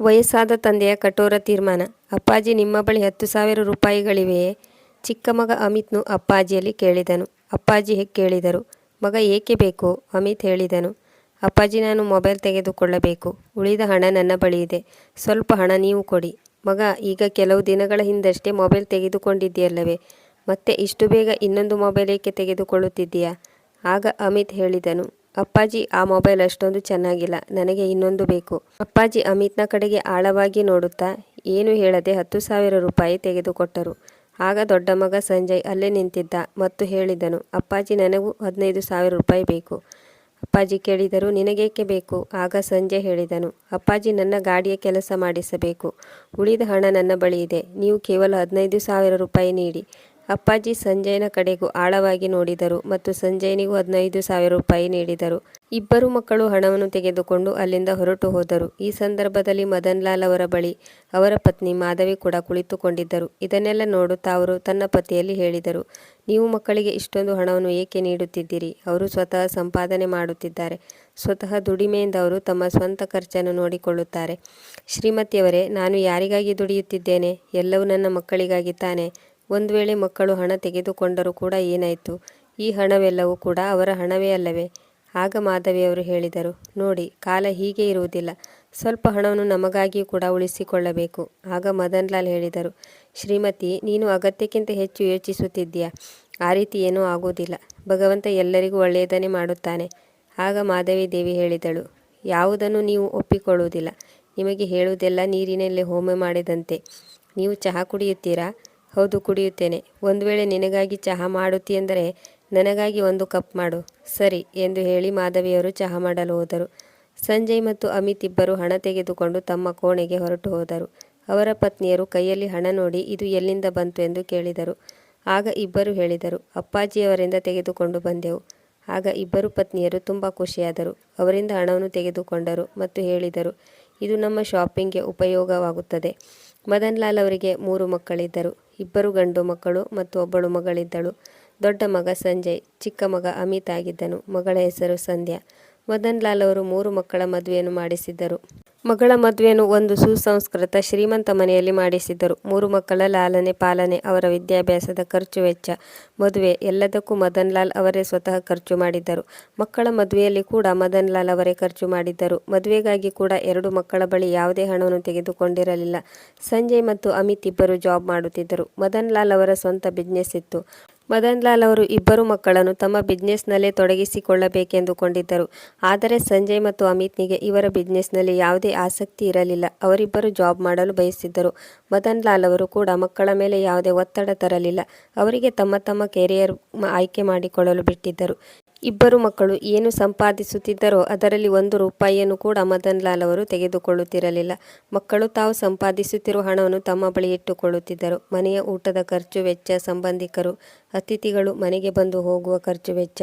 ವಯಸ್ಸಾದ ತಂದೆಯ ಕಠೋರ ತೀರ್ಮಾನ. ಅಪ್ಪಾಜಿ, ನಿಮ್ಮ ಬಳಿ ಹತ್ತು ಸಾವಿರ ರೂಪಾಯಿಗಳಿವೆಯೇ? ಚಿಕ್ಕ ಮಗ ಅಮಿತ್ನು ಅಪ್ಪಾಜಿಯಲ್ಲಿ ಕೇಳಿದನು. ಅಪ್ಪಾಜಿ ಕೇಳಿದರು. ಮಗ ಏಕೆ ಬೇಕು? ಅಮಿತ್ ಹೇಳಿದನು. ಅಪ್ಪಾಜಿ, ನಾನು ಮೊಬೈಲ್ ತೆಗೆದುಕೊಳ್ಳಬೇಕು. ಉಳಿದ ಹಣ ನನ್ನ ಬಳಿ ಇದೆ. ಸ್ವಲ್ಪ ಹಣ ನೀವು ಕೊಡಿ. ಮಗ, ಈಗ ಕೆಲವು ದಿನಗಳ ಹಿಂದಷ್ಟೇ ಮೊಬೈಲ್ ತೆಗೆದುಕೊಂಡಿದ್ದೀಯಲ್ಲವೇ? ಮತ್ತೆ ಇಷ್ಟು ಬೇಗ ಇನ್ನೊಂದು ಮೊಬೈಲ್ ಏಕೆ ತೆಗೆದುಕೊಳ್ಳುತ್ತಿದ್ದೀಯಾ? ಆಗ ಅಮಿತ್ ಹೇಳಿದನು. ಅಪ್ಪಾಜಿ, ಆ ಮೊಬೈಲ್ ಅಷ್ಟೊಂದು ಚೆನ್ನಾಗಿಲ್ಲ, ನನಗೆ ಇನ್ನೊಂದು ಬೇಕು. ಅಪ್ಪಾಜಿ ಅಮಿತ್ನ ಕಡೆಗೆ ಆಳವಾಗಿ ನೋಡುತ್ತಾ, ಏನು ಹೇಳದೆ ಹತ್ತು ಸಾವಿರ ರೂಪಾಯಿ ತೆಗೆದುಕೊಟ್ಟರು. ಆಗ ದೊಡ್ಡ ಮಗ ಸಂಜಯ್ ಅಲ್ಲೇ ನಿಂತಿದ್ದ ಮತ್ತು ಹೇಳಿದನು, ಅಪ್ಪಾಜಿ, ನನಗೂ ಹದಿನೈದು ಸಾವಿರ ರೂಪಾಯಿ ಬೇಕು. ಅಪ್ಪಾಜಿ ಕೇಳಿದರು, ನಿನಗೇಕೆ ಬೇಕು? ಆಗ ಸಂಜಯ್ ಹೇಳಿದನು, ಅಪ್ಪಾಜಿ, ನನ್ನ ಗಾಡಿಯ ಕೆಲಸ ಮಾಡಿಸಬೇಕು. ಉಳಿದ ಹಣ ನನ್ನ ಬಳಿ ಇದೆ. ನೀವು ಕೇವಲ ಹದಿನೈದು ಸಾವಿರ ರೂಪಾಯಿ ನೀಡಿ. ಅಪ್ಪಾಜಿ ಸಂಜಯನ ಕಡೆಗೂ ಆಳವಾಗಿ ನೋಡಿದರು ಮತ್ತು ಸಂಜಯನಿಗೂ ಹದಿನೈದು ಸಾವಿರ ರೂಪಾಯಿ ನೀಡಿದರು. ಇಬ್ಬರು ಮಕ್ಕಳು ಹಣವನ್ನು ತೆಗೆದುಕೊಂಡು ಅಲ್ಲಿಂದ ಹೊರಟು ಹೋದರು. ಈ ಸಂದರ್ಭದಲ್ಲಿ ಮದನ್ ಲಾಲ್ ಅವರ ಬಳಿ ಅವರ ಪತ್ನಿ ಮಾಧವಿ ಕೂಡ ಕುಳಿತುಕೊಂಡಿದ್ದರು. ಇದನ್ನೆಲ್ಲ ನೋಡುತ್ತಾ ಅವರು ತನ್ನ ಪತಿಯಲ್ಲಿ ಹೇಳಿದರು, ನೀವು ಮಕ್ಕಳಿಗೆ ಇಷ್ಟೊಂದು ಹಣವನ್ನು ಏಕೆ ನೀಡುತ್ತಿದ್ದೀರಿ? ಅವರು ಸ್ವತಃ ಸಂಪಾದನೆ ಮಾಡುತ್ತಿದ್ದಾರೆ. ಸ್ವತಃ ದುಡಿಮೆಯಿಂದ ಅವರು ತಮ್ಮ ಸ್ವಂತ ಖರ್ಚನ್ನು ನೋಡಿಕೊಳ್ಳುತ್ತಾರೆ. ಶ್ರೀಮತಿಯವರೇ, ನಾನು ಯಾರಿಗಾಗಿ ದುಡಿಯುತ್ತಿದ್ದೇನೆ? ಎಲ್ಲವೂ ನನ್ನ ಮಕ್ಕಳಿಗಾಗಿ ತಾನೆ? ಒಂದು ವೇಳೆ ಮಕ್ಕಳು ಹಣ ತೆಗೆದುಕೊಂಡರೂ ಕೂಡ ಏನಾಯಿತು? ಈ ಹಣವೆಲ್ಲವೂ ಕೂಡ ಅವರ ಹಣವೇ ಅಲ್ಲವೇ? ಆಗ ಮಾಧವಿಯವರು ಹೇಳಿದರು, ನೋಡಿ, ಕಾಲ ಹೀಗೆ ಇರುವುದಿಲ್ಲ. ಸ್ವಲ್ಪ ಹಣವನ್ನು ನಮಗಾಗಿಯೂ ಕೂಡ ಉಳಿಸಿಕೊಳ್ಳಬೇಕು. ಆಗ ಮದನ್ಲಾಲ್ ಹೇಳಿದರು, ಶ್ರೀಮತಿ, ನೀನು ಅಗತ್ಯಕ್ಕಿಂತ ಹೆಚ್ಚು ಯೋಚಿಸುತ್ತಿದ್ದೀಯಾ? ಆ ರೀತಿ ಏನೂ ಆಗುವುದಿಲ್ಲ. ಭಗವಂತ ಎಲ್ಲರಿಗೂ ಒಳ್ಳೆಯದನ್ನೇ ಮಾಡುತ್ತಾನೆ. ಆಗ ಮಾಧವಿ ದೇವಿ ಹೇಳಿದಳು, ಯಾವುದನ್ನು ನೀವು ಒಪ್ಪಿಕೊಳ್ಳುವುದಿಲ್ಲ. ನಿಮಗೆ ಹೇಳುವುದೆಲ್ಲ ನೀರಿನಲ್ಲಿ ಹೋಮ ಮಾಡಿದಂತೆ. ನೀವು ಚಹಾ ಕುಡಿಯುತ್ತೀರಾ? ಹೌದು ಕುಡಿಯುತ್ತೇನೆ. ಒಂದು ವೇಳೆ ನಿನಗಾಗಿ ಚಹಾ ಮಾಡುತ್ತಿ ಮಾಡುತ್ತೀಯೆಂದರೆ ನನಗಾಗಿ ಒಂದು ಕಪ್ ಮಾಡು. ಸರಿ ಎಂದು ಹೇಳಿ ಮಾಧವಿಯವರು ಚಹಾ ಮಾಡಲು ಹೋದರು. ಸಂಜಯ್ ಮತ್ತು ಅಮಿತ್ ಇಬ್ಬರು ಹಣ ತೆಗೆದುಕೊಂಡು ತಮ್ಮ ಕೋಣೆಗೆ ಹೊರಟು ಹೋದರು. ಅವರ ಪತ್ನಿಯರು ಕೈಯಲ್ಲಿ ಹಣ ನೋಡಿ ಇದು ಎಲ್ಲಿಂದ ಬಂತು ಎಂದು ಕೇಳಿದರು. ಆಗ ಇಬ್ಬರು ಹೇಳಿದರು, ಅಪ್ಪಾಜಿಯವರಿಂದ ತೆಗೆದುಕೊಂಡು ಬಂದೆವು. ಆಗ ಇಬ್ಬರು ಪತ್ನಿಯರು ತುಂಬ ಖುಷಿಯಾದರು. ಅವರಿಂದ ಹಣವನ್ನು ತೆಗೆದುಕೊಂಡರು ಮತ್ತು ಹೇಳಿದರು, ಇದು ನಮ್ಮ ಶಾಪಿಂಗ್ಗೆ ಉಪಯೋಗವಾಗುತ್ತದೆ. ಮದನ್ಲಾಲ್ ಅವರಿಗೆ ಮೂರು ಮಕ್ಕಳಿದ್ದರು. ಇಬ್ಬರು ಗಂಡು ಮಕ್ಕಳು ಮತ್ತು ಒಬ್ಬಳು ಮಗಳಿದ್ದಳು. ದೊಡ್ಡ ಮಗ ಸಂಜಯ್, ಚಿಕ್ಕ ಮಗ ಅಮಿತ್ ಆಗಿದ್ದನು. ಮಗಳ ಹೆಸರು ಸಂಧ್ಯಾ. ಮದನ್ ಲಾಲ್ ಅವರು ಮೂರು ಮಕ್ಕಳ ಮದುವೆಯನ್ನು ಮಾಡಿಸಿದ್ದರು. ಮಗಳ ಮದುವೆಯನ್ನು ಒಂದು ಸುಸಂಸ್ಕೃತ ಶ್ರೀಮಂತ ಮನೆಯಲ್ಲಿ ಮಾಡಿಸಿದ್ದರು. ಮೂರು ಮಕ್ಕಳ ಲಾಲನೆ ಪಾಲನೆ, ಅವರ ವಿದ್ಯಾಭ್ಯಾಸದ ಖರ್ಚು ವೆಚ್ಚ, ಮದುವೆ ಎಲ್ಲದಕ್ಕೂ ಮದನ್ ಲಾಲ್ ಅವರೇ ಸ್ವತಃ ಖರ್ಚು ಮಾಡಿದ್ದರು. ಮಕ್ಕಳ ಮದುವೆಯಲ್ಲಿ ಕೂಡ ಮದನ್ ಲಾಲ್ ಅವರೇ ಖರ್ಚು ಮಾಡಿದ್ದರು. ಮದುವೆಗಾಗಿ ಕೂಡ ಎರಡು ಮಕ್ಕಳ ಬಳಿ ಯಾವುದೇ ಹಣವನ್ನು ತೆಗೆದುಕೊಂಡಿರಲಿಲ್ಲ. ಸಂಜಯ್ ಮತ್ತು ಅಮಿತ್ ಇಬ್ಬರು ಜಾಬ್ ಮಾಡುತ್ತಿದ್ದರು. ಮದನ್ ಲಾಲ್ ಅವರ ಸ್ವಂತ ಬಿಸ್ನೆಸ್ ಇತ್ತು. ಮದನ್ ಲಾಲ್ ಅವರು ಇಬ್ಬರು ಮಕ್ಕಳನ್ನು ತಮ್ಮ ಬಿಸ್ನೆಸ್ನಲ್ಲೇ ತೊಡಗಿಸಿಕೊಳ್ಳಬೇಕೆಂದುಕೊಂಡಿದ್ದರು. ಆದರೆ ಸಂಜಯ್ ಮತ್ತು ಅಮಿತ್ನಿಗೆ ಇವರ ಬಿಸ್ನೆಸ್ನಲ್ಲಿ ಯಾವುದೇ ಆಸಕ್ತಿ ಇರಲಿಲ್ಲ. ಅವರಿಬ್ಬರು ಜಾಬ್ ಮಾಡಲು ಬಯಸಿದ್ದರು. ಮದನ್ ಲಾಲ್ ಅವರು ಕೂಡ ಮಕ್ಕಳ ಮೇಲೆ ಯಾವುದೇ ಒತ್ತಡ ತರಲಿಲ್ಲ. ಅವರಿಗೆ ತಮ್ಮ ತಮ್ಮ ಕೆರಿಯರ್ ಆಯ್ಕೆ ಮಾಡಿಕೊಳ್ಳಲು ಬಿಟ್ಟಿದ್ದರು. ಇಬ್ಬರು ಮಕ್ಕಳು ಏನು ಸಂಪಾದಿಸುತ್ತಿದ್ದರೋ ಅದರಲ್ಲಿ ಒಂದು ರೂಪಾಯಿಯನ್ನು ಕೂಡ ಮದನ್ ಲಾಲ್ ಅವರು ತೆಗೆದುಕೊಳ್ಳುತ್ತಿರಲಿಲ್ಲ. ಮಕ್ಕಳು ತಾವು ಸಂಪಾದಿಸುತ್ತಿರುವ ಹಣವನ್ನು ತಮ್ಮ ಬಳಿ ಇಟ್ಟುಕೊಳ್ಳುತ್ತಿದ್ದರು. ಮನೆಯ ಊಟದ ಖರ್ಚು ವೆಚ್ಚ, ಸಂಬಂಧಿಕರು, ಅತಿಥಿಗಳು ಮನೆಗೆ ಬಂದು ಹೋಗುವ ಖರ್ಚು ವೆಚ್ಚ,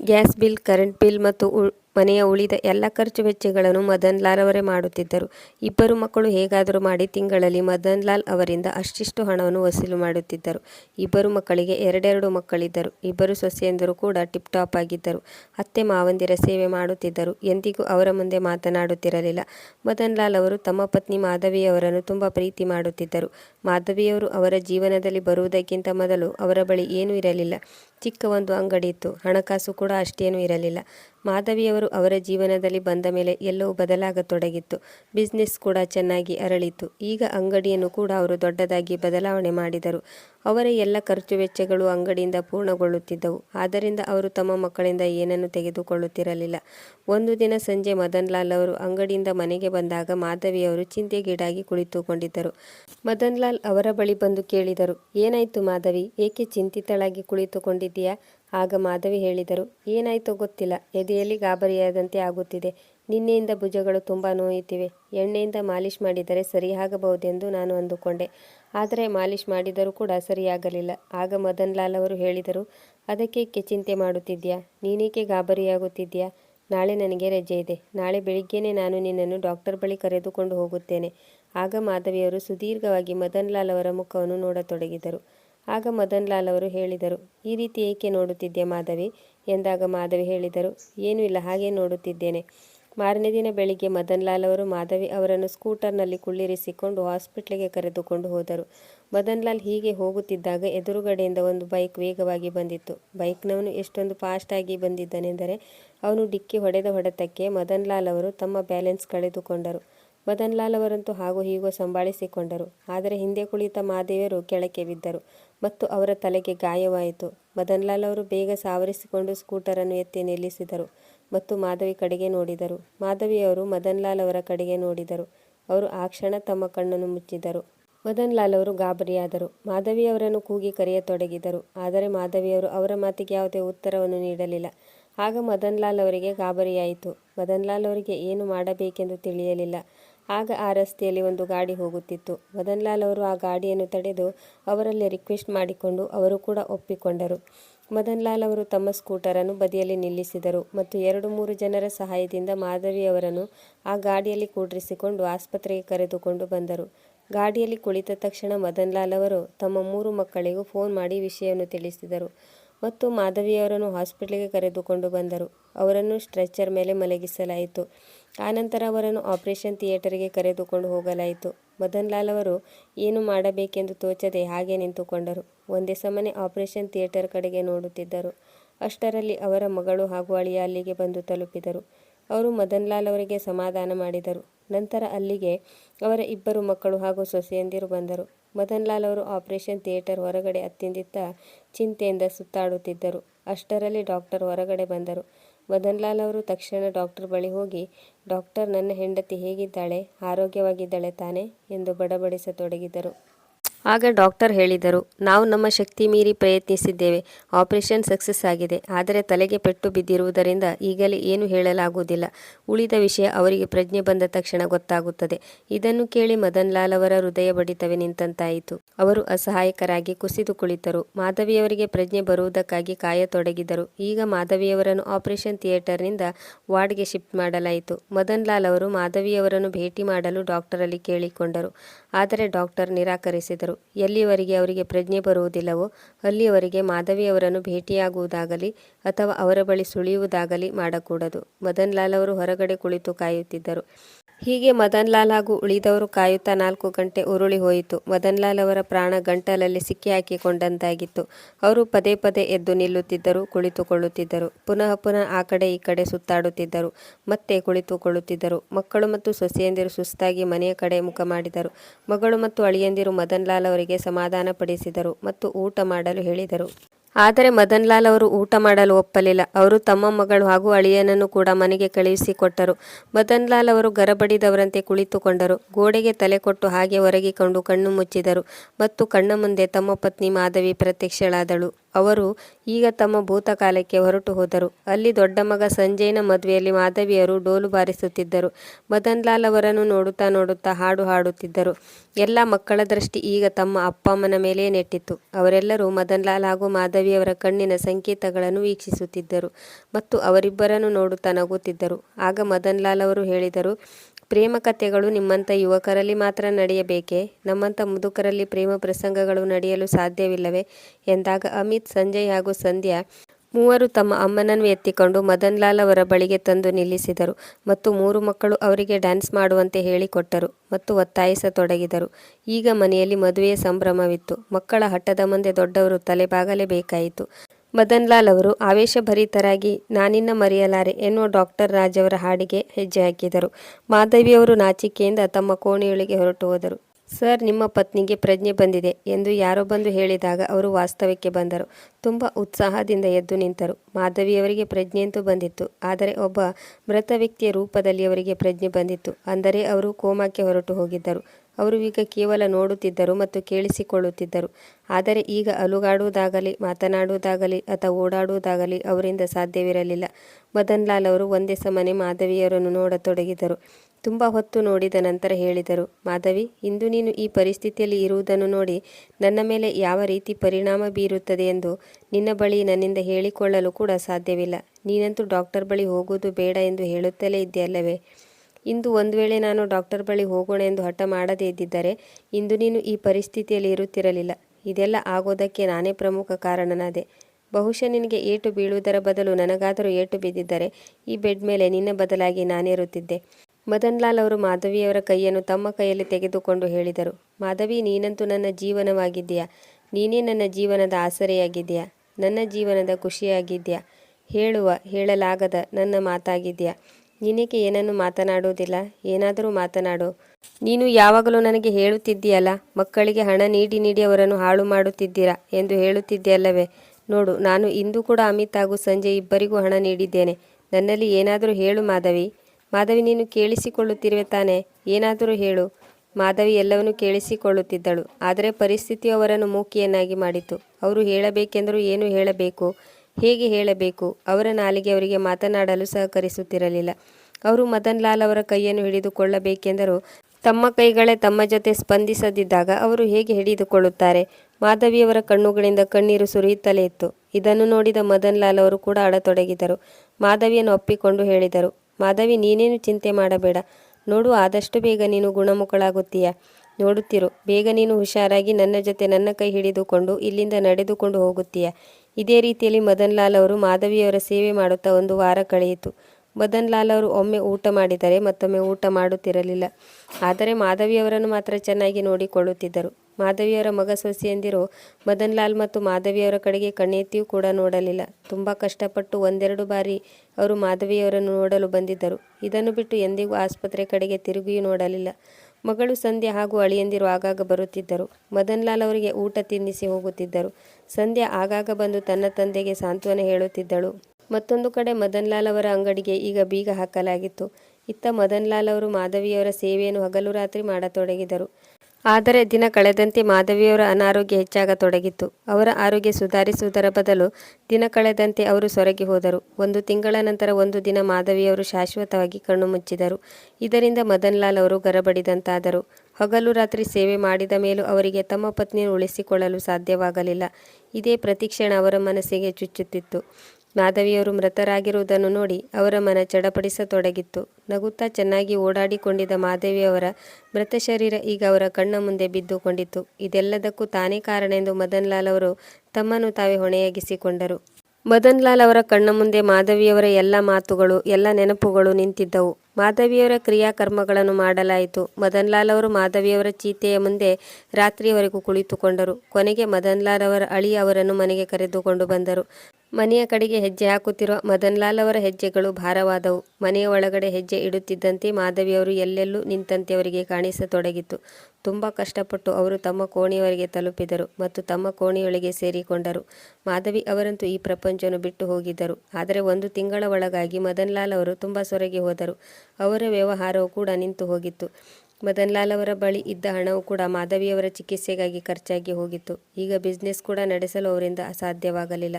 ಗ್ಯಾಸ್ ಬಿಲ್, ಕರೆಂಟ್ ಬಿಲ್ ಮತ್ತು ಮನೆಯ ಉಳಿದ ಎಲ್ಲ ಖರ್ಚು ವೆಚ್ಚಗಳನ್ನು ಮದನ್ ಲಾಲ್ ಅವರೇ ಮಾಡುತ್ತಿದ್ದರು. ಇಬ್ಬರು ಮಕ್ಕಳು ಹೇಗಾದರೂ ಮಾಡಿ ತಿಂಗಳಲ್ಲಿ ಮದನ್ ಲಾಲ್ ಅವರಿಂದ ಅಷ್ಟಿಷ್ಟು ಹಣವನ್ನು ವಸೂಲು ಮಾಡುತ್ತಿದ್ದರು. ಇಬ್ಬರು ಮಕ್ಕಳಿಗೆ ಎರಡೆರಡು ಮಕ್ಕಳಿದ್ದರು. ಇಬ್ಬರು ಸೊಸೆಯಂದರು ಕೂಡ ಟಿಪ್ ಟಾಪ್ ಆಗಿದ್ದರು. ಅತ್ತೆ ಮಾವಂದಿರ ಸೇವೆ ಮಾಡುತ್ತಿದ್ದರು. ಎಂದಿಗೂ ಅವರ ಮುಂದೆ ಮಾತನಾಡುತ್ತಿರಲಿಲ್ಲ. ಮದನ್ ಲಾಲ್ ಅವರು ತಮ್ಮ ಪತ್ನಿ ಮಾಧವಿಯವರನ್ನು ತುಂಬ ಪ್ರೀತಿ ಮಾಡುತ್ತಿದ್ದರು. ಮಾಧವಿಯವರು ಅವರ ಜೀವನದಲ್ಲಿ ಬರುವುದಕ್ಕಿಂತ ಮೊದಲು ಅವರ ಬಳಿ ಏನೂ ಇರಲಿಲ್ಲ. ಚಿಕ್ಕ ಒಂದು ಅಂಗಡಿ ಇತ್ತು. ಹಣಕಾಸು ಕೂಡ ಅಷ್ಟೇನೂ ಇರಲಿಲ್ಲ. ಮಾಧವಿಯವರು ಅವರ ಜೀವನದಲ್ಲಿ ಬಂದ ಮೇಲೆ ಎಲ್ಲವೂ ಬದಲಾಗತೊಡಗಿತ್ತು. ಬಿಸ್ನೆಸ್ ಕೂಡ ಚೆನ್ನಾಗಿ ಅರಳಿತು ಈಗ ಅಂಗಡಿಯನ್ನು ಕೂಡ ಅವರು ದೊಡ್ಡದಾಗಿ ಬದಲಾವಣೆ ಮಾಡಿದರು. ಅವರ ಎಲ್ಲ ಖರ್ಚು ವೆಚ್ಚಗಳು ಅಂಗಡಿಯಿಂದ ಪೂರ್ಣಗೊಳ್ಳುತ್ತಿದ್ದವು. ಆದ್ದರಿಂದ ಅವರು ತಮ್ಮ ಮಕ್ಕಳಿಂದ ಏನನ್ನು ತೆಗೆದುಕೊಳ್ಳುತ್ತಿರಲಿಲ್ಲ. ಒಂದು ದಿನ ಸಂಜೆ ಮದನ್ ಲಾಲ್ ಅವರು ಅಂಗಡಿಯಿಂದ ಮನೆಗೆ ಬಂದಾಗ ಮಾಧವಿಯವರು ಚಿಂತೆಗೀಡಾಗಿ ಕುಳಿತುಕೊಂಡಿದ್ದರು. ಮದನ್ ಲಾಲ್ ಅವರ ಬಳಿ ಬಂದು ಕೇಳಿದರು, ಏನಾಯಿತು ಮಾಧವಿ? ಏಕೆ ಚಿಂತಿತಳಾಗಿ ಕುಳಿತುಕೊಂಡಿದ್ದೀಯಾ? ಆಗ ಮಾಧವಿ ಹೇಳಿದರು, ಏನಾಯಿತು ಗೊತ್ತಿಲ್ಲ. ಎದೆಯಲ್ಲಿ ಗಾಬರಿಯಾದಂತೆ ಆಗುತ್ತಿದೆ. ನಿನ್ನೆಯಿಂದ ಭುಜಗಳು ತುಂಬ ನೋಯುತ್ತಿವೆ. ಎಣ್ಣೆಯಿಂದ ಮಾಲಿಷ್ ಮಾಡಿದರೆ ಸರಿಯಾಗಬಹುದೆಂದು ನಾನು ಅಂದುಕೊಂಡೆ. ಆದರೆ ಮಾಲಿಷ್ ಮಾಡಿದರೂ ಕೂಡ ಸರಿಯಾಗಲಿಲ್ಲ. ಆಗ ಮದನ್ ಲಾಲ್ ಅವರು ಹೇಳಿದರು, ಅದಕ್ಕೆ ಚಿಂತೆ ಮಾಡುತ್ತಿದ್ಯಾ ನೀನೇಕೆ ಗಾಬರಿಯಾಗುತ್ತಿದ್ಯಾ ನಾಳೆ ನನಗೆ ರಜೆ ಇದೆ. ನಾಳೆ ಬೆಳಿಗ್ಗೆನೇ ನಾನು ನಿನ್ನನ್ನು ಡಾಕ್ಟರ್ ಬಳಿ ಕರೆದುಕೊಂಡು ಹೋಗುತ್ತೇನೆ. ಆಗ ಮಾಧವಿಯವರು ಸುದೀರ್ಘವಾಗಿ ಮದನ್ ಲಾಲ್ ಅವರ ಮುಖವನ್ನು ನೋಡತೊಡಗಿದರು. ಆಗ ಮದನ್ ಲಾಲ್ ಅವರು ಹೇಳಿದರು, ಈ ರೀತಿ ಏಕೆ ನೋಡುತ್ತಿದ್ದೆ ಮಾಧವಿ? ಎಂದಾಗ ಮಾಧವಿ ಹೇಳಿದರು, ಏನೂ ಇಲ್ಲ, ಹಾಗೆ ನೋಡುತ್ತಿದ್ದೇನೆ. ಮಾರನೇ ದಿನ ಬೆಳಿಗ್ಗೆ ಮದನ್ ಲಾಲ್ ಅವರು ಮಾಧವಿ ಅವರನ್ನು ಸ್ಕೂಟರ್ನಲ್ಲಿ ಕುಳ್ಳಿರಿಸಿಕೊಂಡು ಹಾಸ್ಪಿಟ್ಲಿಗೆ ಕರೆದುಕೊಂಡು ಹೋದರು. ಮದನ್ ಲಾಲ್ ಹೀಗೆ ಹೋಗುತ್ತಿದ್ದಾಗ ಎದುರುಗಡೆಯಿಂದ ಒಂದು ಬೈಕ್ ವೇಗವಾಗಿ ಬಂದಿತ್ತು. ಬೈಕ್ನವನು ಎಷ್ಟೊಂದು ಫಾಸ್ಟಾಗಿ ಬಂದಿದ್ದನೆಂದರೆ ಅವನು ಡಿಕ್ಕಿ ಹೊಡೆದ ಹೊಡೆತಕ್ಕೆ ಮದನ್ ಲಾಲ್ ಅವರು ತಮ್ಮ ಬ್ಯಾಲೆನ್ಸ್ ಕಳೆದುಕೊಂಡರು. ಮದನ್ ಲಾಲ್ ಅವರಂತೂ ಹಾಗೂ ಹೀಗೂ ಸಂಭಾಳಿಸಿಕೊಂಡರು. ಆದರೆ ಹಿಂದೆ ಕುಳಿತ ಮಾದೇವಿಯರು ಕೆಳಕ್ಕೆ ಬಿದ್ದರು ಮತ್ತು ಅವರ ತಲೆಗೆ ಗಾಯವಾಯಿತು. ಮದನ್ಲಾಲ್ ಅವರು ಬೇಗ ಸಾವರಿಸಿಕೊಂಡು ಸ್ಕೂಟರನ್ನು ಎತ್ತಿ ನಿಲ್ಲಿಸಿದರು. ಮತ್ತು ಮಾಧವಿ ಕಡೆಗೆ ನೋಡಿದರು. ಮಾಧವಿಯವರು ಮದನ್ ಲಾಲ್ ಅವರ ಕಡೆಗೆ ನೋಡಿದರು. ಅವರು ಆ ಕ್ಷಣ ತಮ್ಮ ಕಣ್ಣನ್ನು ಮುಚ್ಚಿದರು. ಅವರು ಗಾಬರಿಯಾದರು. ಮಾಧವಿಯವರನ್ನು ಕೂಗಿ ಕರೆಯತೊಡಗಿದರು. ಆದರೆ ಮಾಧವಿಯವರು ಅವರ ಮಾತಿಗೆ ಯಾವುದೇ ಉತ್ತರವನ್ನು ನೀಡಲಿಲ್ಲ. ಆಗ ಮದನ್ಲಾಲ್ ಅವರಿಗೆ ಗಾಬರಿಯಾಯಿತು. ಮದನ್ ಲಾಲ್ ಅವರಿಗೆ ಏನು ಮಾಡಬೇಕೆಂದು ತಿಳಿಯಲಿಲ್ಲ. ಆಗ ಆ ರಸ್ತೆಯಲ್ಲಿ ಒಂದು ಗಾಡಿ ಹೋಗುತ್ತಿತ್ತು. ಮದನ್ ಲಾಲ್ ಅವರು ಆ ಗಾಡಿಯನ್ನು ತಡೆದು ಅವರಲ್ಲಿ ರಿಕ್ವೆಸ್ಟ್ ಮಾಡಿಕೊಂಡು ಅವರು ಕೂಡ ಒಪ್ಪಿಕೊಂಡರು. ಮದನ್ ಲಾಲ್ ಅವರು ತಮ್ಮ ಸ್ಕೂಟರನ್ನು ಬದಿಯಲ್ಲಿ ನಿಲ್ಲಿಸಿದರು ಮತ್ತು ಎರಡು ಮೂರು ಜನರ ಸಹಾಯದಿಂದ ಮಾಧವಿ ಅವರನ್ನು ಆ ಗಾಡಿಯಲ್ಲಿ ಕೂಡ್ರಿಸಿಕೊಂಡು ಆಸ್ಪತ್ರೆಗೆ ಕರೆದುಕೊಂಡು ಬಂದರು. ಗಾಡಿಯಲ್ಲಿ ಕುಳಿತ ತಕ್ಷಣ ಮದನ್ ಲಾಲ್ ಅವರು ತಮ್ಮ ಮೂರು ಮಕ್ಕಳಿಗೂ ಫೋನ್ ಮಾಡಿ ವಿಷಯವನ್ನು ತಿಳಿಸಿದರು ಮತ್ತು ಮಾಧವಿಯವರನ್ನು ಹಾಸ್ಪಿಟ್ಲಿಗೆ ಕರೆದುಕೊಂಡು ಬಂದರು. ಅವರನ್ನು ಸ್ಟ್ರೆಚರ್ ಮೇಲೆ ಮಲಗಿಸಲಾಯಿತು. ಆನಂತರ ಅವರನ್ನು ಆಪರೇಷನ್ ಥಿಯೇಟರ್ಗೆ ಕರೆದುಕೊಂಡು ಹೋಗಲಾಯಿತು. ಮದನ್ ಲಾಲ್ ಅವರು, ಏನು ಮಾಡಬೇಕೆಂದು ತೋಚದೆ ಹಾಗೆ ನಿಂತುಕೊಂಡರು. ಒಂದೇ ಸಮನೆ ಆಪರೇಷನ್ ಥಿಯೇಟರ್ ಕಡೆಗೆ ನೋಡುತ್ತಿದ್ದರು. ಅಷ್ಟರಲ್ಲಿ ಅವರ ಮಗಳು ಹಾಗೂ ಅಳಿಯ ಅಲ್ಲಿಗೆ ಬಂದು ತಲುಪಿದರು. ಅವರು ಮದನ್ ಲಾಲ್ ಅವರಿಗೆ ಸಮಾಧಾನ ಮಾಡಿದರು. ನಂತರ ಅಲ್ಲಿಗೆ ಅವರ ಇಬ್ಬರು ಮಕ್ಕಳು ಹಾಗೂ ಸೊಸೆಯಂದಿರು ಬಂದರು. ಮದನ್ ಲಾಲ್ ಅವರು ಆಪರೇಷನ್ ಥಿಯೇಟರ್ ಹೊರಗಡೆ ಅತ್ತಿಂದಿತ್ತ ಚಿಂತೆಯಿಂದ ಸುತ್ತಾಡುತ್ತಿದ್ದರು. ಅಷ್ಟರಲ್ಲಿ ಡಾಕ್ಟರ್ ಹೊರಗಡೆ ಬಂದರು. ಮದನ್ ಲಾಲ್ ಅವರು ತಕ್ಷಣ ಡಾಕ್ಟರ್ ಬಳಿ ಹೋಗಿ, ಡಾಕ್ಟರ್ ನನ್ನ ಹೆಂಡತಿ ಹೇಗಿದ್ದಾಳೆ? ಆರೋಗ್ಯವಾಗಿದ್ದಾಳೆ ತಾನೆ? ಎಂದು ಬಡಬಡಿಸತೊಡಗಿದರು. ಆಗ ಡಾಕ್ಟರ್ ಹೇಳಿದರು, ನಾವು ನಮ್ಮ ಶಕ್ತಿ ಮೀರಿ ಪ್ರಯತ್ನಿಸಿದ್ದೇವೆ, ಆಪರೇಷನ್ ಸಕ್ಸಸ್ ಆಗಿದೆ, ಆದರೆ ತಲೆಗೆ ಪೆಟ್ಟು ಬಿದ್ದಿರುವುದರಿಂದ ಈಗಲೇ ಏನು ಹೇಳಲಾಗುವುದಿಲ್ಲ. ಉಳಿದ ವಿಷಯ ಅವರಿಗೆ ಪ್ರಜ್ಞೆ ಬಂದ ತಕ್ಷಣ ಗೊತ್ತಾಗುತ್ತದೆ. ಇದನ್ನು ಕೇಳಿ ಮದನ್ ಲಾಲ್ ಅವರ ಹೃದಯ ಬಡಿತವೇ ನಿಂತಂತಾಯಿತು. ಅವರು ಅಸಹಾಯಕರಾಗಿ ಕುಸಿದು ಕುಳಿತರು. ಮಾಧವಿಯವರಿಗೆ ಪ್ರಜ್ಞೆ ಬರುವುದಕ್ಕಾಗಿ ಕಾಯತೊಡಗಿದರು ಈಗ ಮಾಧವಿಯವರನ್ನು ಆಪರೇಷನ್ ಥಿಯೇಟರ್ನಿಂದ ವಾರ್ಡ್ಗೆ ಶಿಫ್ಟ್ ಮಾಡಲಾಯಿತು. ಮದನ್ ಲಾಲ್ ಅವರು ಮಾಧವಿಯವರನ್ನು ಭೇಟಿ ಮಾಡಲು ಡಾಕ್ಟರಲ್ಲಿ ಕೇಳಿಕೊಂಡರು. ಆದರೆ ಡಾಕ್ಟರ್ ನಿರಾಕರಿಸಿದರು. ಎಲ್ಲಿಯವರೆಗೆ ಅವರಿಗೆ ಪ್ರಜ್ಞೆ ಬರುವುದಿಲ್ಲವೋ, ಅಲ್ಲಿಯವರೆಗೆ ಮಾಧವಿಯವರನ್ನು ಭೇಟಿಯಾಗುವುದಾಗಲಿ ಅಥವಾ ಅವರ ಬಳಿ ಸುಳಿಯುವುದಾಗಲಿ ಮಾಡಕೂಡದು. ಮದನ್ ಲಾಲ್ ಅವರು ಹೊರಗಡೆ ಕುಳಿತು ಕಾಯುತ್ತಿದ್ದರು. ಹೀಗೆ ಮದನ್ ಲಾಲ್ ಹಾಗೂ ಉಳಿದವರು ಕಾಯುತ್ತಾ ನಾಲ್ಕು ಗಂಟೆ ಉರುಳಿ ಹೋಯಿತು. ಮದನ್ಲಾಲ್ ಅವರ ಪ್ರಾಣ ಗಂಟಲಲ್ಲಿ ಸಿಕ್ಕಿ ಹಾಕಿಕೊಂಡಂತಾಗಿತ್ತು. ಅವರು ಪದೇ ಪದೇ ಎದ್ದು ನಿಲ್ಲುತ್ತಿದ್ದರು, ಕುಳಿತುಕೊಳ್ಳುತ್ತಿದ್ದರು. ಪುನಃ ಪುನಃ ಆ ಕಡೆ ಈ ಕಡೆ ಸುತ್ತಾಡುತ್ತಿದ್ದರು, ಮತ್ತೆ ಕುಳಿತುಕೊಳ್ಳುತ್ತಿದ್ದರು. ಮಕ್ಕಳು ಮತ್ತು ಸೊಸೆಯಂದಿರು ಸುಸ್ತಾಗಿ ಮನೆಯ ಕಡೆ ಮುಖ ಮಾಡಿದರು. ಮಗಳು ಮತ್ತು ಅಳಿಯಂದಿರು ಮದನ್ ಲಾಲ್ ಅವರಿಗೆ ಸಮಾಧಾನ ಪಡಿಸಿದರು ಮತ್ತು ಊಟ ಮಾಡಲು ಹೇಳಿದರು. ಆದರೆ ಮದನ್ಲಾಲ್ ಅವರು ಊಟ ಮಾಡಲು ಒಪ್ಪಲಿಲ್ಲ. ಅವರು ತಮ್ಮ ಮಗಳು ಹಾಗೂ ಅಳಿಯನನ್ನು ಕೂಡ ಮನೆಗೆ ಕಳುಹಿಸಿಕೊಟ್ಟರು ಮದನ್ಲಾಲ್ ಅವರು ಗರಬಡಿದವರಂತೆ ಕುಳಿತುಕೊಂಡರು. ಗೋಡೆಗೆ ತಲೆ ಕೊಟ್ಟು ಹಾಗೆ ಹೊರಗಿಕೊಂಡು ಕಣ್ಣು ಮುಚ್ಚಿದರು. ಮತ್ತು ಕಣ್ಣ ಮುಂದೆ ತಮ್ಮ ಪತ್ನಿ ಮಾಧವಿ ಪ್ರತ್ಯಕ್ಷಳಾದಳು. ಅವರು ಈಗ ತಮ್ಮ ಭೂತಕಾಲಕ್ಕೆ ಹೊರಟು ಹೋದರು. ಅಲ್ಲಿ ದೊಡ್ಡ ಮಗ ಸಂಜಯ್ನ ಮದುವೆಯಲ್ಲಿ ಮಾಧವಿಯರು ಡೋಲು ಬಾರಿಸುತ್ತಿದ್ದರು. ಮದನ್ ಲಾಲ್ ಅವರನ್ನು ನೋಡುತ್ತಾ ನೋಡುತ್ತಾ ಹಾಡು ಹಾಡುತ್ತಿದ್ದರು. ಎಲ್ಲ ಮಕ್ಕಳ ದೃಷ್ಟಿ ಈಗ ತಮ್ಮ ಅಪ್ಪ ಅಮ್ಮನ ಮೇಲೆ ನೆಟ್ಟಿತ್ತು. ಅವರೆಲ್ಲರೂ ಮದನ್ ಲಾಲ್ ಹಾಗೂ ಮಾಧವಿಯವರ ಕಣ್ಣಿನ ಸಂಕೇತಗಳನ್ನು ವೀಕ್ಷಿಸುತ್ತಿದ್ದರು ಮತ್ತು ಅವರಿಬ್ಬರನ್ನು ನೋಡುತ್ತಾ ನಗುತ್ತಿದ್ದರು. ಆಗ ಮದನ್ ಲಾಲ್ ಅವರು ಹೇಳಿದರು ಪ್ರೇಮ ಕಥೆಗಳು ನಿಮ್ಮಂಥ ಯುವಕರಲ್ಲಿ ಮಾತ್ರ ನಡೆಯಬೇಕೇ? ನಮ್ಮಂಥ ಮುದುಕರಲ್ಲಿ ಪ್ರೇಮ ಪ್ರಸಂಗಗಳು ನಡೆಯಲು ಸಾಧ್ಯವಿಲ್ಲವೇ? ಎಂದಾಗ ಅಮಿತ್, ಸಂಜಯ್ ಹಾಗೂ ಸಂಧ್ಯಾ ಮೂವರು ತಮ್ಮ ಅಮ್ಮನನ್ನು ಎತ್ತಿಕೊಂಡು ಮದನ್ ಲಾಲ್ ಅವರ ಬಳಿಗೆ ತಂದು ನಿಲ್ಲಿಸಿದರು ಮತ್ತು ಮೂರು ಮಕ್ಕಳು ಅವರಿಗೆ ಡ್ಯಾನ್ಸ್ ಮಾಡುವಂತೆ ಹೇಳಿಕೊಟ್ಟರು ಮತ್ತು ಒತ್ತಾಯಿಸತೊಡಗಿದರು. ಈಗ ಮನೆಯಲ್ಲಿ ಮದುವೆಯ ಸಂಭ್ರಮವಿತ್ತು. ಮಕ್ಕಳ ಹಠದ ಮುಂದೆ ದೊಡ್ಡವರು ತಲೆಬಾಗಲೇಬೇಕಾಯಿತು ಮದನ್ ಲಾಲ್ ಅವರು ಆವೇಶಭರಿತರಾಗಿ ನಾನಿನ್ನ ಮರೆಯಲಾರೆ ಎನ್ನುವ ಡಾಕ್ಟರ್ ರಾಜ್ ಅವರ ಹಾಡಿಗೆ ಹೆಜ್ಜೆ ಹಾಕಿದರು. ಮಾಧವಿಯವರು ನಾಚಿಕೆಯಿಂದ ತಮ್ಮ ಕೋಣೆಯೊಳಗೆ ಹೊರಟು ಹೋದರು. ಸರ್, ನಿಮ್ಮ ಪತ್ನಿಗೆ ಪ್ರಜ್ಞೆ ಬಂದಿದೆ ಎಂದು ಯಾರೋ ಬಂದು ಹೇಳಿದಾಗ ಅವರು ವಾಸ್ತವಕ್ಕೆ ಬಂದರು. ತುಂಬ ಉತ್ಸಾಹದಿಂದ ಎದ್ದು ನಿಂತರು. ಮಾಧವಿಯವರಿಗೆ ಪ್ರಜ್ಞೆಯಂತೂ ಬಂದಿತ್ತು. ಆದರೆ ಒಬ್ಬ ಮೃತ ವ್ಯಕ್ತಿಯ ರೂಪದಲ್ಲಿ ಅವರಿಗೆ ಪ್ರಜ್ಞೆ ಬಂದಿತ್ತು. ಅಂದರೆ ಅವರು ಕೋಮಾಕ್ಕೆ ಹೊರಟು ಹೋಗಿದ್ದರು. ಅವರು ಈಗ ಕೇವಲ ನೋಡುತ್ತಿದ್ದರು ಮತ್ತು ಕೇಳಿಸಿಕೊಳ್ಳುತ್ತಿದ್ದರು. ಆದರೆ ಈಗ ಅಲುಗಾಡುವುದಾಗಲಿ, ಮಾತನಾಡುವುದಾಗಲಿ ಅಥವಾ ಓಡಾಡುವುದಾಗಲಿ ಅವರಿಂದ ಸಾಧ್ಯವಿರಲಿಲ್ಲ. ಮದನ್ ಲಾಲ್ ಅವರು ಒಂದೇ ಸಮನೆ ಮಾಧವಿಯರನ್ನು ನೋಡತೊಡಗಿದರು. ತುಂಬ ಹೊತ್ತು ನೋಡಿದ ನಂತರ ಹೇಳಿದರು, ಮಾಧವಿ, ಇಂದು ನೀನು ಈ ಪರಿಸ್ಥಿತಿಯಲ್ಲಿ ಇರುವುದನ್ನು ನೋಡಿ ನನ್ನ ಮೇಲೆ ಯಾವ ರೀತಿ ಪರಿಣಾಮ ಬೀರುತ್ತದೆ ಎಂದು ನಿನ್ನ ಬಳಿ ನನ್ನಿಂದ ಹೇಳಿಕೊಳ್ಳಲು ಕೂಡ ಸಾಧ್ಯವಿಲ್ಲ. ನೀನಂತೂ ಡಾಕ್ಟರ್ ಬಳಿ ಹೋಗುವುದು ಬೇಡ ಎಂದು ಹೇಳುತ್ತಲೇ ಇದ್ದೆಯಲ್ಲವೇ? ಇಂದು ಒಂದು ವೇಳೆ ನಾನು ಡಾಕ್ಟರ್ ಬಳಿ ಹೋಗೋಣ ಎಂದು ಹಠ ಮಾಡದೇ ಇದ್ದಿದ್ದರೆ ಇಂದು ನೀನು ಈ ಪರಿಸ್ಥಿತಿಯಲ್ಲಿ ಇರುತ್ತಿರಲಿಲ್ಲ. ಇದೆಲ್ಲ ಆಗೋದಕ್ಕೆ ನಾನೇ ಪ್ರಮುಖ ಕಾರಣನಾದೆ. ಬಹುಶಃ ನಿನಗೆ ಏಟು ಬೀಳುವುದರ ಬದಲು ನನಗಾದರೂ ಏಟು ಬಿದ್ದಿದ್ದರೆ ಈ ಬೆಡ್ ಮೇಲೆ ನಿನ್ನ ಬದಲಾಗಿ ನಾನಿರುತ್ತಿದ್ದೆ ಮದನ್ ಲಾಲ್ ಅವರು ಮಾಧವಿಯವರ ಕೈಯನ್ನು ತಮ್ಮ ಕೈಯಲ್ಲಿ ತೆಗೆದುಕೊಂಡು ಹೇಳಿದರು, ಮಾಧವಿ, ನೀನಂತೂ ನನ್ನ ಜೀವನವಾಗಿದ್ದೀಯಾ? ನೀನೇ ನನ್ನ ಜೀವನದ ಆಸರೆಯಾಗಿದ್ದೀಯಾ? ನನ್ನ ಜೀವನದ ಖುಷಿಯಾಗಿದ್ದೀಯಾ? ಹೇಳುವ, ಹೇಳಲಾಗದ ನನ್ನ ಮಾತಾಗಿದ್ದೀಯಾ? ನೀನೇಕೆ ಏನನ್ನು ಮಾತನಾಡುವುದಿಲ್ಲ, ಏನಾದರೂ ಮಾತನಾಡು. ನೀನು ಯಾವಾಗಲೂ ನನಗೆ ಹೇಳುತ್ತಿದ್ದೀಯಲ್ಲ, ಮಕ್ಕಳಿಗೆ ಹಣ ನೀಡಿ ನೀಡಿ ಅವರನ್ನು ಹಾಳು ಮಾಡುತ್ತಿದ್ದೀರಾ ಎಂದು ಹೇಳುತ್ತಿದ್ದೆಯಲ್ಲವೇ? ನೋಡು, ನಾನು ಇಂದು ಕೂಡ ಅಮಿತ್ ಹಾಗೂ ಸಂಜೆ ಇಬ್ಬರಿಗೂ ಹಣ ನೀಡಿದ್ದೇನೆ. ನನ್ನಲ್ಲಿ ಏನಾದರೂ ಹೇಳು ಮಾಧವಿ. ಮಾಧವಿ, ನೀನು ಕೇಳಿಸಿಕೊಳ್ಳುತ್ತಿರುವೆ ತಾನೆ? ಏನಾದರೂ ಹೇಳು. ಮಾಧವಿ ಎಲ್ಲವನ್ನೂ ಕೇಳಿಸಿಕೊಳ್ಳುತ್ತಿದ್ದಳು. ಆದರೆ ಪರಿಸ್ಥಿತಿಯು ಅವರನ್ನು ಮೂಕಿಯನ್ನಾಗಿ ಮಾಡಿತು. ಅವರು ಹೇಳಬೇಕೆಂದರೂ ಏನು ಹೇಳಬೇಕು? ಹೇಗೆ ಹೇಳಬೇಕು? ಅವರ ನಾಲಿಗೆ ಅವರಿಗೆ ಮಾತನಾಡಲು ಸಹಕರಿಸುತ್ತಿರಲಿಲ್ಲ. ಅವರು ಮದನ್ ಲಾಲ್ ಅವರ ಕೈಯನ್ನು ಹಿಡಿದುಕೊಳ್ಳಬೇಕೆಂದರು. ತಮ್ಮ ಕೈಗಳೇ ತಮ್ಮ ಜೊತೆ ಸ್ಪಂದಿಸದಿದ್ದಾಗ ಅವರು ಹೇಗೆ ಹಿಡಿದುಕೊಳ್ಳುತ್ತಾರೆ? ಮಾಧವಿಯವರ ಕಣ್ಣುಗಳಿಂದ ಕಣ್ಣೀರು ಸುರಿಯುತ್ತಲೇ ಇತ್ತು. ಇದನ್ನು ನೋಡಿದ ಮದನ್ ಲಾಲ್ ಅವರು ಕೂಡ ಅಡತೊಡಗಿದರು ಮಾಧವಿಯನ್ನು ಒಪ್ಪಿಕೊಂಡು ಹೇಳಿದರು, ಮಾಧವಿ, ನೀನೇನು ಚಿಂತೆ ಮಾಡಬೇಡ. ನೋಡು, ಆದಷ್ಟು ಬೇಗ ನೀನು ಗುಣಮುಖಳಾಗುತ್ತೀಯ. ನೋಡುತ್ತಿರು, ಬೇಗ ನೀನು ಹುಷಾರಾಗಿ ನನ್ನ ಜೊತೆ ನನ್ನ ಕೈ ಹಿಡಿದುಕೊಂಡು ಇಲ್ಲಿಂದ ನಡೆದುಕೊಂಡು ಹೋಗುತ್ತೀಯ. ಇದೇ ರೀತಿಯಲ್ಲಿ ಮದನ್ ಲಾಲ್ ಅವರು ಮಾಧವಿಯವರ ಸೇವೆ ಮಾಡುತ್ತಾ ಒಂದು ವಾರ ಕಳೆಯಿತು. ಮದನ್ ಲಾಲ್ ಅವರು ಒಮ್ಮೆ ಊಟ ಮಾಡಿದರೆ ಮತ್ತೊಮ್ಮೆ ಊಟ ಮಾಡುತ್ತಿರಲಿಲ್ಲ. ಆದರೆ ಮಾಧವಿಯವರನ್ನು ಮಾತ್ರ ಚೆನ್ನಾಗಿ ನೋಡಿಕೊಳ್ಳುತ್ತಿದ್ದರು. ಮಾಧವಿಯವರ ಮಗ ಸೊಸೆಯಂದಿರು ಮದನ್ ಲಾಲ್ ಮತ್ತು ಮಾಧವಿಯವರ ಕಡೆಗೆ ಕಣ್ಣೆತ್ತಿಯೂ ಕೂಡ ನೋಡಲಿಲ್ಲ. ತುಂಬ ಕಷ್ಟಪಟ್ಟು ಒಂದೆರಡು ಬಾರಿ ಅವರು ಮಾಧವಿಯವರನ್ನು ನೋಡಲು ಬಂದಿದ್ದರು. ಇದನ್ನು ಬಿಟ್ಟು ಎಂದಿಗೂ ಆಸ್ಪತ್ರೆ ಕಡೆಗೆ ತಿರುಗಿಯೂ ನೋಡಲಿಲ್ಲ. ಮಗಳು ಸಂಧ್ಯಾ ಹಾಗೂ ಅಳಿಯಂದಿರು ಆಗಾಗ ಬರುತ್ತಿದ್ದರು. ಮದನ್ಲಾಲ್ ಅವರಿಗೆ ಊಟ ತಿನ್ನಿಸಿ ಹೋಗುತ್ತಿದ್ದರು. ಸಂಧ್ಯಾ ಆಗಾಗ ಬಂದು ತನ್ನ ತಂದೆಗೆ ಸಾಂತ್ವನ ಹೇಳುತ್ತಿದ್ದಳು. ಮತ್ತೊಂದು ಕಡೆ ಮದನ್ಲಾಲ್ ಅವರ ಅಂಗಡಿಗೆ ಈಗ ಬೀಗ ಹಾಕಲಾಗಿತ್ತು. ಇತ್ತ ಮದನ್ಲಾಲ್ ಅವರು ಮಾಧವಿಯವರ ಸೇವೆಯನ್ನು ಹಗಲು ರಾತ್ರಿ ಮಾಡತೊಡಗಿದರು. ಆದರೆ ದಿನ ಕಳೆದಂತೆ ಮಾಧವಿಯವರ ಅನಾರೋಗ್ಯ ಹೆಚ್ಚಾಗತೊಡಗಿತ್ತು. ಅವರ ಆರೋಗ್ಯ ಸುಧಾರಿಸುವುದರ ಬದಲು ದಿನ ಕಳೆದಂತೆ ಅವರು ಸೊರಗಿ ಹೋದರು. ಒಂದು ತಿಂಗಳ ನಂತರ ಒಂದು ದಿನ ಮಾಧವಿಯವರು ಶಾಶ್ವತವಾಗಿ ಕಣ್ಣು ಮುಚ್ಚಿದರು. ಇದರಿಂದ ಮದನ್ ಲಾಲ್ ಅವರು ಗರಬಡಿದಂತಾದರು. ಹಗಲು ರಾತ್ರಿ ಸೇವೆ ಮಾಡಿದ ಮೇಲೂ ಅವರಿಗೆ ತಮ್ಮ ಪತ್ನಿಯನ್ನು ಉಳಿಸಿಕೊಳ್ಳಲು ಸಾಧ್ಯವಾಗಲಿಲ್ಲ. ಇದೇ ಪ್ರತಿಕ್ಷಣ ಅವರ ಮನಸ್ಸಿಗೆ ಚುಚ್ಚುತ್ತಿತ್ತು. ಮಾಧವಿಯವರು ಮೃತರಾಗಿರುವುದನ್ನು ನೋಡಿ ಅವರ ಮನ ಚಡಪಡಿಸತೊಡಗಿತ್ತು. ನಗುತ್ತಾ ಚೆನ್ನಾಗಿ ಓಡಾಡಿಕೊಂಡಿದ್ದ ಮಾಧವಿಯವರ ಮೃತ ಶರೀರ ಈಗ ಅವರ ಕಣ್ಣ ಮುಂದೆ ಬಿದ್ದುಕೊಂಡಿತ್ತು. ಇದೆಲ್ಲದಕ್ಕೂ ತಾನೇ ಕಾರಣ ಎಂದು ಮದನ್ ಲಾಲ್ ಅವರು ತಮ್ಮನ್ನು ತಾವೇ ಹೊಣೆಯಾಗಿಸಿಕೊಂಡರು. ಮದನ್ ಲಾಲ್ ಅವರ ಕಣ್ಣ ಮುಂದೆ ಮಾಧವಿಯವರ ಎಲ್ಲ ಮಾತುಗಳು, ಎಲ್ಲ ನೆನಪುಗಳು ನಿಂತಿದ್ದವು. ಮಾಧವಿಯವರ ಕ್ರಿಯಾಕರ್ಮಗಳನ್ನು ಮಾಡಲಾಯಿತು. ಮದನ್ ಲಾಲ್ ಅವರು ಮಾಧವಿಯವರ ಚೀತೆಯ ಮುಂದೆ ರಾತ್ರಿಯವರೆಗೂ ಕುಳಿತುಕೊಂಡರು. ಕೊನೆಗೆ ಮದನ್ ಲಾಲ್ ಅವರ ಅಳಿ ಅವರನ್ನು ಮನೆಗೆ ಕರೆದುಕೊಂಡು ಬಂದರು. ಮನೆಯ ಕಡೆಗೆ ಹೆಜ್ಜೆ ಹಾಕುತ್ತಿರುವ ಮದನ್ ಲಾಲ್ ಅವರ ಹೆಜ್ಜೆಗಳು ಭಾರವಾದವು. ಮನೆಯ ಒಳಗಡೆ ಹೆಜ್ಜೆ ಇಡುತ್ತಿದ್ದಂತೆ ಮಾಧವಿಯವರು ಎಲ್ಲೆಲ್ಲೂ ನಿಂತಂತೆ ಅವರಿಗೆ ಕಾಣಿಸತೊಡಗಿತು. ತುಂಬ ಕಷ್ಟಪಟ್ಟು ಅವರು ತಮ್ಮ ಕೋಣೆಯವರಿಗೆ ತಲುಪಿದರು ಮತ್ತು ತಮ್ಮ ಕೋಣೆಯೊಳಗೆ ಸೇರಿಕೊಂಡರು. ಮಾಧವಿ ಅವರಂತೂ ಈ ಪ್ರಪಂಚವನ್ನು ಬಿಟ್ಟು ಹೋಗಿದ್ದರು. ಆದರೆ ಒಂದು ತಿಂಗಳ ಒಳಗಾಗಿ ಮದನ್ ಲಾಲ್ ಅವರು ತುಂಬ ಸೊರಗಿ ಹೋದರು. ಅವರ ವ್ಯವಹಾರವು ಕೂಡ ನಿಂತು ಹೋಗಿತ್ತು. ಮದನ್ ಲಾಲ್ ಅವರ ಬಳಿ ಇದ್ದ ಹಣವು ಕೂಡ ಮಾಧವಿಯವರ ಚಿಕಿತ್ಸೆಗಾಗಿ ಖರ್ಚಾಗಿ ಹೋಗಿತ್ತು. ಈಗ ಬಿಸ್ನೆಸ್ ಕೂಡ ನಡೆಸಲು ಅವರಿಂದ ಅಸಾಧ್ಯವಾಗಲಿಲ್ಲ.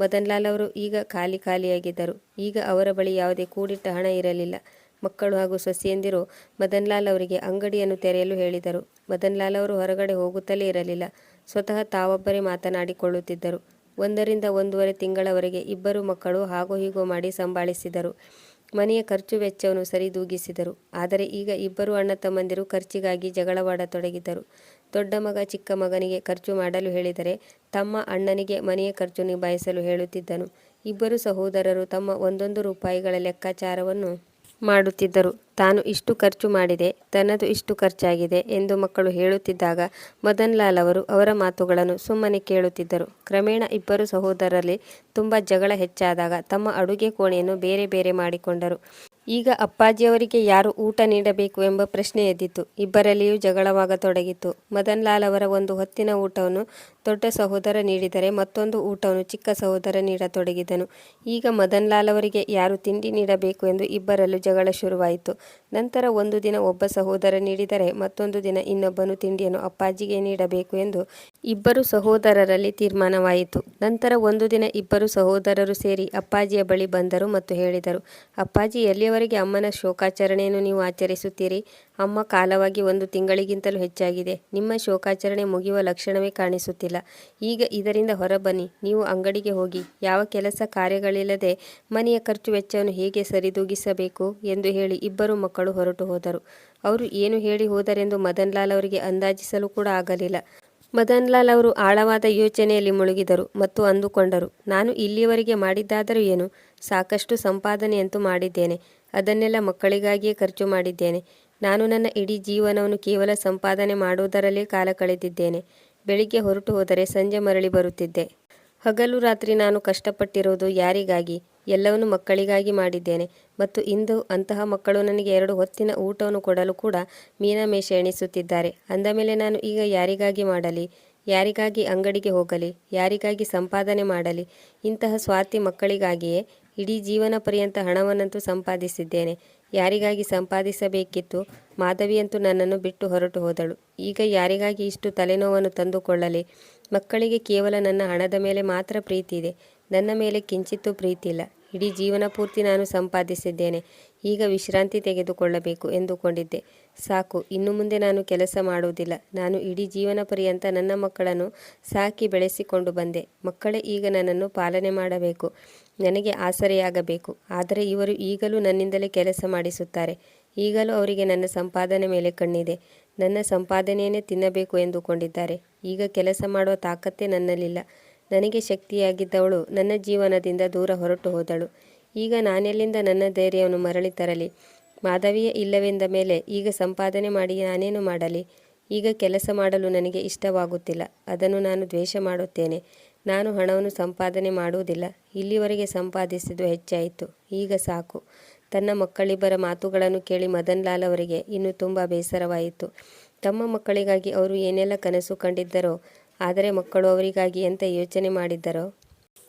ಮದನ್ ಲಾಲ್ ಅವರು ಈಗ ಖಾಲಿ ಖಾಲಿಯಾಗಿದ್ದರು. ಈಗ ಅವರ ಬಳಿ ಯಾವುದೇ ಕೂಡಿಟ್ಟ ಹಣ ಇರಲಿಲ್ಲ. ಮಕ್ಕಳು ಹಾಗೂ ಸೊಸೆಯಂದಿರು ಮದನ್ ಲಾಲ್ ಅವರಿಗೆ ಅಂಗಡಿಯನ್ನು ತೆರೆಯಲು ಹೇಳಿದರು. ಮದನ್ ಲಾಲ್ ಅವರು ಹೊರಗಡೆ ಹೋಗುತ್ತಲೇ ಇರಲಿಲ್ಲ. ಸ್ವತಃ ತಾವೊಬ್ಬರೇ ಮಾತನಾಡಿಕೊಳ್ಳುತ್ತಿದ್ದರು. ಒಂದರಿಂದ ಒಂದೂವರೆ ತಿಂಗಳವರೆಗೆ ಇಬ್ಬರು ಮಕ್ಕಳು ಹಾಗೋ ಹೀಗೋ ಮಾಡಿ ಸಂಭಾಳಿಸಿದರು. ಮನೆಯ ಖರ್ಚು ವೆಚ್ಚವನ್ನು ಸರಿದೂಗಿಸಿದರು ಆದರೆ ಈಗ ಇಬ್ಬರು ಅಣ್ಣ ತಮ್ಮಂದಿರು ಖರ್ಚಿಗಾಗಿ ಜಗಳವಾಡತೊಡಗಿದ್ದರು ದೊಡ್ಡ ಮಗ ಚಿಕ್ಕ ಮಗನಿಗೆ ಖರ್ಚು ಮಾಡಲು ಹೇಳಿದರೆ ತಮ್ಮ ಅಣ್ಣನಿಗೆ ಮನೆಯ ಖರ್ಚು ನಿಭಾಯಿಸಲು ಹೇಳುತ್ತಿದ್ದನು. ಇಬ್ಬರು ಸಹೋದರರು ತಮ್ಮ ಒಂದೊಂದು ರೂಪಾಯಿಗಳ ಲೆಕ್ಕಾಚಾರವನ್ನು ಮಾಡುತ್ತಿದ್ದರು. ತಾನು ಇಷ್ಟು ಖರ್ಚು ಮಾಡಿದೆ, ತನ್ನದು ಇಷ್ಟು ಖರ್ಚಾಗಿದೆ ಎಂದು ಮಕ್ಕಳು ಹೇಳುತ್ತಿದ್ದಾಗ ಮದನ್ ಲಾಲ್ ಅವರು ಅವರ ಮಾತುಗಳನ್ನು ಸುಮ್ಮನೆ ಕೇಳುತ್ತಿದ್ದರು. ಕ್ರಮೇಣ ಇಬ್ಬರು ಸಹೋದರರಲ್ಲಿ ತುಂಬ ಜಗಳ ಹೆಚ್ಚಾದಾಗ ತಮ್ಮ ಅಡುಗೆ ಕೋಣೆಯನ್ನು ಬೇರೆ ಬೇರೆ ಮಾಡಿಕೊಂಡರು. ಈಗ ಅಪ್ಪಾಜಿಯವರಿಗೆ ಯಾರು ಊಟ ನೀಡಬೇಕು ಎಂಬ ಪ್ರಶ್ನೆ ಎದ್ದಿತು. ಇಬ್ಬರಲ್ಲಿಯೂ ಜಗಳವಾಗತೊಡಗಿತು. ಮದನ್ ಲಾಲ್ ಅವರ ಒಂದು ಹೊತ್ತಿನ ಊಟವನ್ನು ದೊಡ್ಡ ಸಹೋದರ ನೀಡಿದರೆ ಮತ್ತೊಂದು ಊಟವನ್ನು ಚಿಕ್ಕ ಸಹೋದರ ನೀಡತೊಡಗಿದನು. ಈಗ ಮದನ್ ಲಾಲ್ ಅವರಿಗೆ ಯಾರು ತಿಂಡಿ ನೀಡಬೇಕು ಎಂದು ಇಬ್ಬರಲ್ಲೂ ಜಗಳ ಶುರುವಾಯಿತು. ನಂತರ ಒಂದು ದಿನ ಒಬ್ಬ ಸಹೋದರ ನೀಡಿದರೆ ಮತ್ತೊಂದು ದಿನ ಇನ್ನೊಬ್ಬನು ತಿಂಡಿಯನ್ನು ಅಪ್ಪಾಜಿಗೆ ನೀಡಬೇಕು ಎಂದು ಇಬ್ಬರು ಸಹೋದರರಲ್ಲಿ ತೀರ್ಮಾನವಾಯಿತು. ನಂತರ ಒಂದು ದಿನ ಇಬ್ಬರು ಸಹೋದರರು ಸೇರಿ ಅಪ್ಪಾಜಿಯ ಬಳಿ ಬಂದರು ಮತ್ತು ಹೇಳಿದರು, ಅಪ್ಪಾಜಿ, ಎಲ್ಲಿಯವರೆಗೆ ಅಮ್ಮನ ಶೋಕಾಚರಣೆಯನ್ನು ನೀವು ಆಚರಿಸುತ್ತೀರಿ? ಅಮ್ಮ ಕಾಲವಾಗಿ ಒಂದು ತಿಂಗಳಿಗಿಂತಲೂ ಹೆಚ್ಚಾಗಿದೆ. ನಿಮ್ಮ ಶೋಕಾಚರಣೆ ಮುಗಿಯುವ ಲಕ್ಷಣವೇ ಕಾಣಿಸುತ್ತಿಲ್ಲ. ಈಗ ಇದರಿಂದ ಹೊರಬನ್ನಿ. ನೀವು ಅಂಗಡಿಗೆ ಹೋಗಿ. ಯಾವ ಕೆಲಸ ಕಾರ್ಯಗಳಿಲ್ಲದೆ ಮನೆಯ ಖರ್ಚು ವೆಚ್ಚವನ್ನು ಹೇಗೆ ಸರಿದೂಗಿಸಬೇಕು? ಎಂದು ಹೇಳಿ ಇಬ್ಬರು ಮಕ್ಕಳು ಹೊರಟು ಹೋದರು. ಅವರು ಏನು ಹೇಳಿ ಹೋದರೆಂದು ಮದನ್ ಲಾಲ್ ಅವರಿಗೆ ಅಂದಾಜಿಸಲು ಕೂಡ ಆಗಲಿಲ್ಲ. ಮದನ್ಲಾಲ್ ಅವರು ಆಳವಾದ ಯೋಚನೆಯಲ್ಲಿ ಮುಳುಗಿದರು ಮತ್ತು ಅಂದುಕೊಂಡರು, ನಾನು ಇಲ್ಲಿಯವರೆಗೆ ಮಾಡಿದ್ದಾದರೂ ಏನು? ಸಾಕಷ್ಟು ಸಂಪಾದನೆಯಂತೂ ಮಾಡಿದ್ದೇನೆ. ಅದನ್ನೆಲ್ಲ ಮಕ್ಕಳಿಗಾಗಿಯೇ ಖರ್ಚು ಮಾಡಿದ್ದೇನೆ. ನಾನು ನನ್ನ ಇಡೀ ಜೀವನವನ್ನು ಕೇವಲ ಸಂಪಾದನೆ ಮಾಡುವುದರಲ್ಲೇ ಕಾಲ ಕಳೆದಿದ್ದೇನೆ. ಬೆಳಿಗ್ಗೆ ಹೊರಟು ಹೋದರೆ ಸಂಜೆ ಮರಳಿ ಬರುತ್ತಿದ್ದೆ. ಹಗಲು ರಾತ್ರಿ ನಾನು ಕಷ್ಟಪಟ್ಟಿರುವುದು ಯಾರಿಗಾಗಿ? ಎಲ್ಲವನ್ನು ಮಕ್ಕಳಿಗಾಗಿ ಮಾಡಿದ್ದೇನೆ. ಮತ್ತು ಇಂದು ಅಂತಹ ಮಕ್ಕಳು ನನಗೆ ಎರಡು ಹೊತ್ತಿನ ಊಟವನ್ನು ಕೊಡಲು ಕೂಡ ಮೀನಮೇಷ ಎಣಿಸುತ್ತಿದ್ದಾರೆ. ಅಂದಮೇಲೆ ನಾನು ಈಗ ಯಾರಿಗಾಗಿ ಮಾಡಲಿ? ಯಾರಿಗಾಗಿ ಅಂಗಡಿಗೆ ಹೋಗಲಿ? ಯಾರಿಗಾಗಿ ಸಂಪಾದನೆ ಮಾಡಲಿ? ಇಂತಹ ಸ್ವಾರ್ಥಿ ಮಕ್ಕಳಿಗಾಗಿಯೇ ಇಡೀ ಜೀವನ ಪರ್ಯಂತ ಹಣವನ್ನಂತೂ ಸಂಪಾದಿಸಿದ್ದೇನೆ. ಯಾರಿಗಾಗಿ ಸಂಪಾದಿಸಬೇಕಿತ್ತು? ಮಾಧವಿಯಂತೂ ನನ್ನನ್ನು ಬಿಟ್ಟು ಹೊರಟು ಹೋದಳು. ಈಗ ಯಾರಿಗಾಗಿ ಇಷ್ಟು ತಲೆನೋವನ್ನು ತಂದುಕೊಳ್ಳಲಿ? ಮಕ್ಕಳಿಗೆ ಕೇವಲ ನನ್ನ ಹಣದ ಮೇಲೆ ಮಾತ್ರ ಪ್ರೀತಿ ಇದೆ. ನನ್ನ ಮೇಲೆ ಕಿಂಚಿತ್ತೂ ಪ್ರೀತಿ ಇಲ್ಲ. ಇಡೀ ಜೀವನ ಪೂರ್ತಿ ನಾನು ಸಂಪಾದಿಸಿದ್ದೇನೆ. ಈಗ ವಿಶ್ರಾಂತಿ ತೆಗೆದುಕೊಳ್ಳಬೇಕು ಎಂದುಕೊಂಡಿದ್ದೆ. ಸಾಕು, ಇನ್ನು ಮುಂದೆ ನಾನು ಕೆಲಸ ಮಾಡುವುದಿಲ್ಲ. ನಾನು ಇಡೀ ಜೀವನ ಪರ್ಯಂತ ನನ್ನ ಮಕ್ಕಳನ್ನು ಸಾಕಿ ಬೆಳೆಸಿಕೊಂಡು ಬಂದೆ. ಮಕ್ಕಳೇ ಈಗ ನನ್ನನ್ನು ಪಾಲನೆ ಮಾಡಬೇಕು. ನನಗೆ ಆಸರೆಯಾಗಬೇಕು. ಆದರೆ ಇವರು ಈಗಲೂ ನನ್ನಿಂದಲೇ ಕೆಲಸ ಮಾಡಿಸುತ್ತಾರೆ. ಈಗಲೂ ಅವರಿಗೆ ನನ್ನ ಸಂಪಾದನೆ ಮೇಲೆ ಕಣ್ಣಿದೆ. ನನ್ನ ಸಂಪಾದನೆಯನ್ನೇ ತಿನ್ನಬೇಕು ಎಂದುಕೊಂಡಿದ್ದಾರೆ. ಈಗ ಕೆಲಸ ಮಾಡುವ ತಾಕತ್ತೇ ನನ್ನಲ್ಲಿಲ್ಲ. ನನಗೆ ಶಕ್ತಿಯಾಗಿದ್ದವಳು ನನ್ನ ಜೀವನದಿಂದ ದೂರ ಹೊರಟು ಹೋದಳು. ಈಗ ನಾನೆಲ್ಲಿಂದ ನನ್ನ ಧೈರ್ಯವನ್ನು ಮರಳಿ ತರಲಿ? ಮಾಧವಿಯೇ ಇಲ್ಲವೆಂದ ಮೇಲೆ ಈಗ ಸಂಪಾದನೆ ಮಾಡಿ ನಾನೇನು ಮಾಡಲಿ? ಈಗ ಕೆಲಸ ಮಾಡಲು ನನಗೆ ಇಷ್ಟವಾಗುತ್ತಿಲ್ಲ. ಅದನ್ನು ನಾನು ದ್ವೇಷ ಮಾಡುತ್ತೇನೆ. ನಾನು ಹಣವನ್ನು ಸಂಪಾದನೆ ಮಾಡುವುದಿಲ್ಲ. ಇಲ್ಲಿವರೆಗೆ ಸಂಪಾದಿಸಿದ್ದು ಹೆಚ್ಚಾಯಿತು. ಈಗ ಸಾಕು. ತನ್ನ ಮಕ್ಕಳಿಬ್ಬರ ಮಾತುಗಳನ್ನು ಕೇಳಿ ಮದನ್ ಲಾಲ್ ಅವರಿಗೆ ಇನ್ನು ತುಂಬ ಬೇಸರವಾಯಿತು. ತಮ್ಮ ಮಕ್ಕಳಿಗಾಗಿ ಅವರು ಏನೆಲ್ಲ ಕನಸು ಕಂಡಿದ್ದರೋ, ಆದರೆ ಮಕ್ಕಳು ಅವರಿಗಾಗಿ ಎಂತ ಯೋಚನೆ ಮಾಡಿದ್ದರೋ,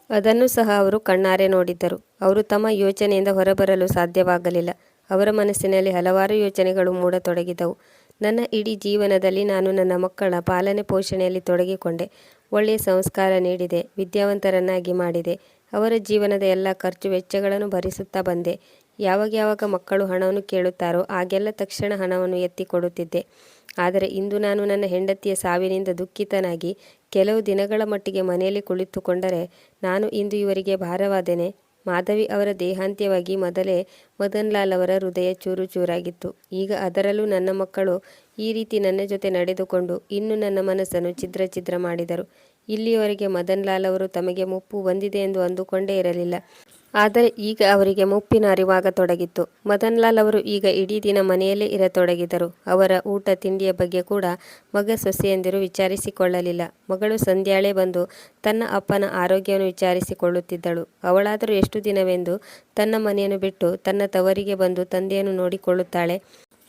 ಅದನ್ನು ಸಹ ಅವರು ಕಣ್ಣಾರೆ ನೋಡಿದ್ದರು. ಅವರು ತಮ್ಮ ಯೋಚನೆಯಿಂದ ಹೊರಬರಲು ಸಾಧ್ಯವಾಗಲಿಲ್ಲ. ಅವರ ಮನಸ್ಸಿನಲ್ಲಿ ಹಲವಾರು ಯೋಚನೆಗಳು ಮೂಡತೊಡಗಿದವು. ನನ್ನ ಇಡೀ ಜೀವನದಲ್ಲಿ ನಾನು ನನ್ನ ಮಕ್ಕಳ ಪಾಲನೆ ಪೋಷಣೆಯಲ್ಲಿ ತೊಡಗಿಕೊಂಡೆ. ಒಳ್ಳೆಯ ಸಂಸ್ಕಾರ ನೀಡಿದೆ, ವಿದ್ಯಾವಂತರನ್ನಾಗಿ ಮಾಡಿದೆ. ಅವರ ಜೀವನದ ಎಲ್ಲ ಖರ್ಚು ವೆಚ್ಚಗಳನ್ನು ಭರಿಸುತ್ತಾ ಬಂದೆ. ಯಾವಾಗ ಯಾವಾಗ ಮಕ್ಕಳು ಹಣವನ್ನು ಕೇಳುತ್ತಾರೋ ಆಗೆಲ್ಲ ತಕ್ಷಣ ಹಣವನ್ನು ಎತ್ತಿ ಕೊಡುತ್ತಿದ್ದೆ. ಆದರೆ ಇಂದು ನಾನು ನನ್ನ ಹೆಂಡತಿಯ ಸಾವಿನಿಂದ ದುಃಖಿತನಾಗಿ ಕೆಲವು ದಿನಗಳ ಮಟ್ಟಿಗೆ ಮನೆಯಲ್ಲಿ ಕುಳಿತುಕೊಂಡರೆ ನಾನು ಇಂದು ಇವರಿಗೆ ಭಾರವಾದೆನೆ. ಮಾಧವಿ ಅವರ ದೇಹಾಂತ್ಯವಾಗಿ ಮೊದಲೇ ಮದನ್ ಲಾಲ್ ಅವರ ಹೃದಯ ಚೂರು ಚೂರಾಗಿತ್ತು. ಈಗ ಅದರಲ್ಲೂ ನನ್ನ ಮಕ್ಕಳು ಈ ರೀತಿ ನನ್ನ ಜೊತೆ ನಡೆದುಕೊಂಡು ಇನ್ನು ನನ್ನ ಮನಸ್ಸನ್ನು ಛಿದ್ರ ಛಿದ್ರ ಮಾಡಿದರು. ಇಲ್ಲಿಯವರೆಗೆ ಮದನ್ ಲಾಲ್ ಅವರು ತಮಗೆ ಮುಪ್ಪು ಬಂದಿದೆ ಎಂದು ಅಂದುಕೊಂಡೇ ಇರಲಿಲ್ಲ. ಆದರೆ ಈಗ ಅವರಿಗೆ ಮುಪ್ಪಿನ ಅರಿವಾಗತೊಡಗಿತ್ತು. ತೊಡಗಿತ್ತು ಮದನ್ಲಾಲ್ ಅವರು ಈಗ ಇಡೀ ದಿನ ಮನೆಯಲ್ಲೇ ಇರತೊಡಗಿದರು. ಅವರ ಊಟ ತಿಂಡಿಯ ಬಗ್ಗೆ ಕೂಡ ಮಗ ಸೊಸೆಯಂದಿರು ವಿಚಾರಿಸಿಕೊಳ್ಳಲಿಲ್ಲ. ಮಗಳು ಸಂಧ್ಯಾಳೆ ಬಂದು ತನ್ನ ಅಪ್ಪನ ಆರೋಗ್ಯವನ್ನು ವಿಚಾರಿಸಿಕೊಳ್ಳುತ್ತಿದ್ದಳು. ಅವಳಾದರೂ ಎಷ್ಟು ದಿನವೆಂದು ತನ್ನ ಮನೆಯನ್ನು ಬಿಟ್ಟು ತನ್ನ ತವರಿಗೆ ಬಂದು ತಂದೆಯನ್ನು ನೋಡಿಕೊಳ್ಳುತ್ತಾಳೆ.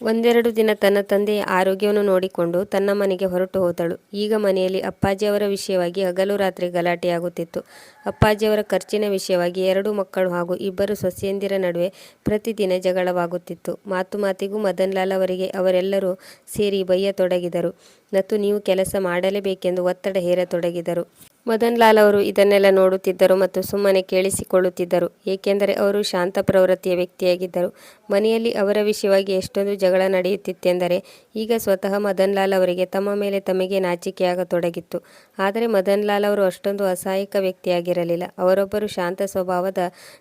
ಒಂದೆರಡು ದಿನ ತನ್ನ ತಂದೆಯ ಆರೋಗ್ಯವನ್ನು ನೋಡಿಕೊಂಡು ತನ್ನ ಮನೆಗೆ ಹೊರಟು ಹೋದಳು. ಈಗ ಮನೆಯಲ್ಲಿ ಅಪ್ಪಾಜಿಯವರ ವಿಷಯವಾಗಿ ಹಗಲು ರಾತ್ರಿ ಗಲಾಟೆಯಾಗುತ್ತಿತ್ತು. ಅಪ್ಪಾಜಿಯವರ ಖರ್ಚಿನ ವಿಷಯವಾಗಿ ಎರಡು ಮಕ್ಕಳು ಹಾಗೂ ಇಬ್ಬರು ಸೊಸೆಯಂದಿರ ನಡುವೆ ಪ್ರತಿದಿನ ಜಗಳವಾಗುತ್ತಿತ್ತು. ಮಾತು ಮಾತಿಗೂ ಮದನ್ ಲಾಲ್ ಅವರಿಗೆ ಅವರೆಲ್ಲರೂ ಸೇರಿ ಬೈಯತೊಡಗಿದರು. ಮತ್ತು ನೀವು ಕೆಲಸ ಮಾಡಲೇಬೇಕೆಂದು ಒತ್ತಡ ಹೇರತೊಡಗಿದರು. ಮದನ್ ಲಾಲ್ ಅವರು ಇದನ್ನೆಲ್ಲ ನೋಡುತ್ತಿದ್ದರು ಮತ್ತು ಸುಮ್ಮನೆ ಕೇಳಿಸಿಕೊಳ್ಳುತ್ತಿದ್ದರು, ಏಕೆಂದರೆ ಅವರು ಶಾಂತ ಪ್ರವೃತ್ತಿಯ ವ್ಯಕ್ತಿಯಾಗಿದ್ದರು. ಮನೆಯಲ್ಲಿ ಅವರ ವಿಷಯವಾಗಿ ಎಷ್ಟೊಂದು ಜಗಳ ನಡೆಯುತ್ತಿತ್ತೆಂದರೆ, ಈಗ ಸ್ವತಃ ಮದನ್ ಲಾಲ್ ಅವರಿಗೆ ತಮ್ಮ ಮೇಲೆ ತಮಗೆ ನಾಚಿಕೆಯಾಗತೊಡಗಿತ್ತು. ಆದರೆ ಮದನ್ ಲಾಲ್ ಅವರು ಅಷ್ಟೊಂದು ಅಸಹಾಯಕ ವ್ಯಕ್ತಿಯಾಗಿರಲಿಲ್ಲ. ಅವರೊಬ್ಬರು ಶಾಂತ ಸ್ವಭಾವದ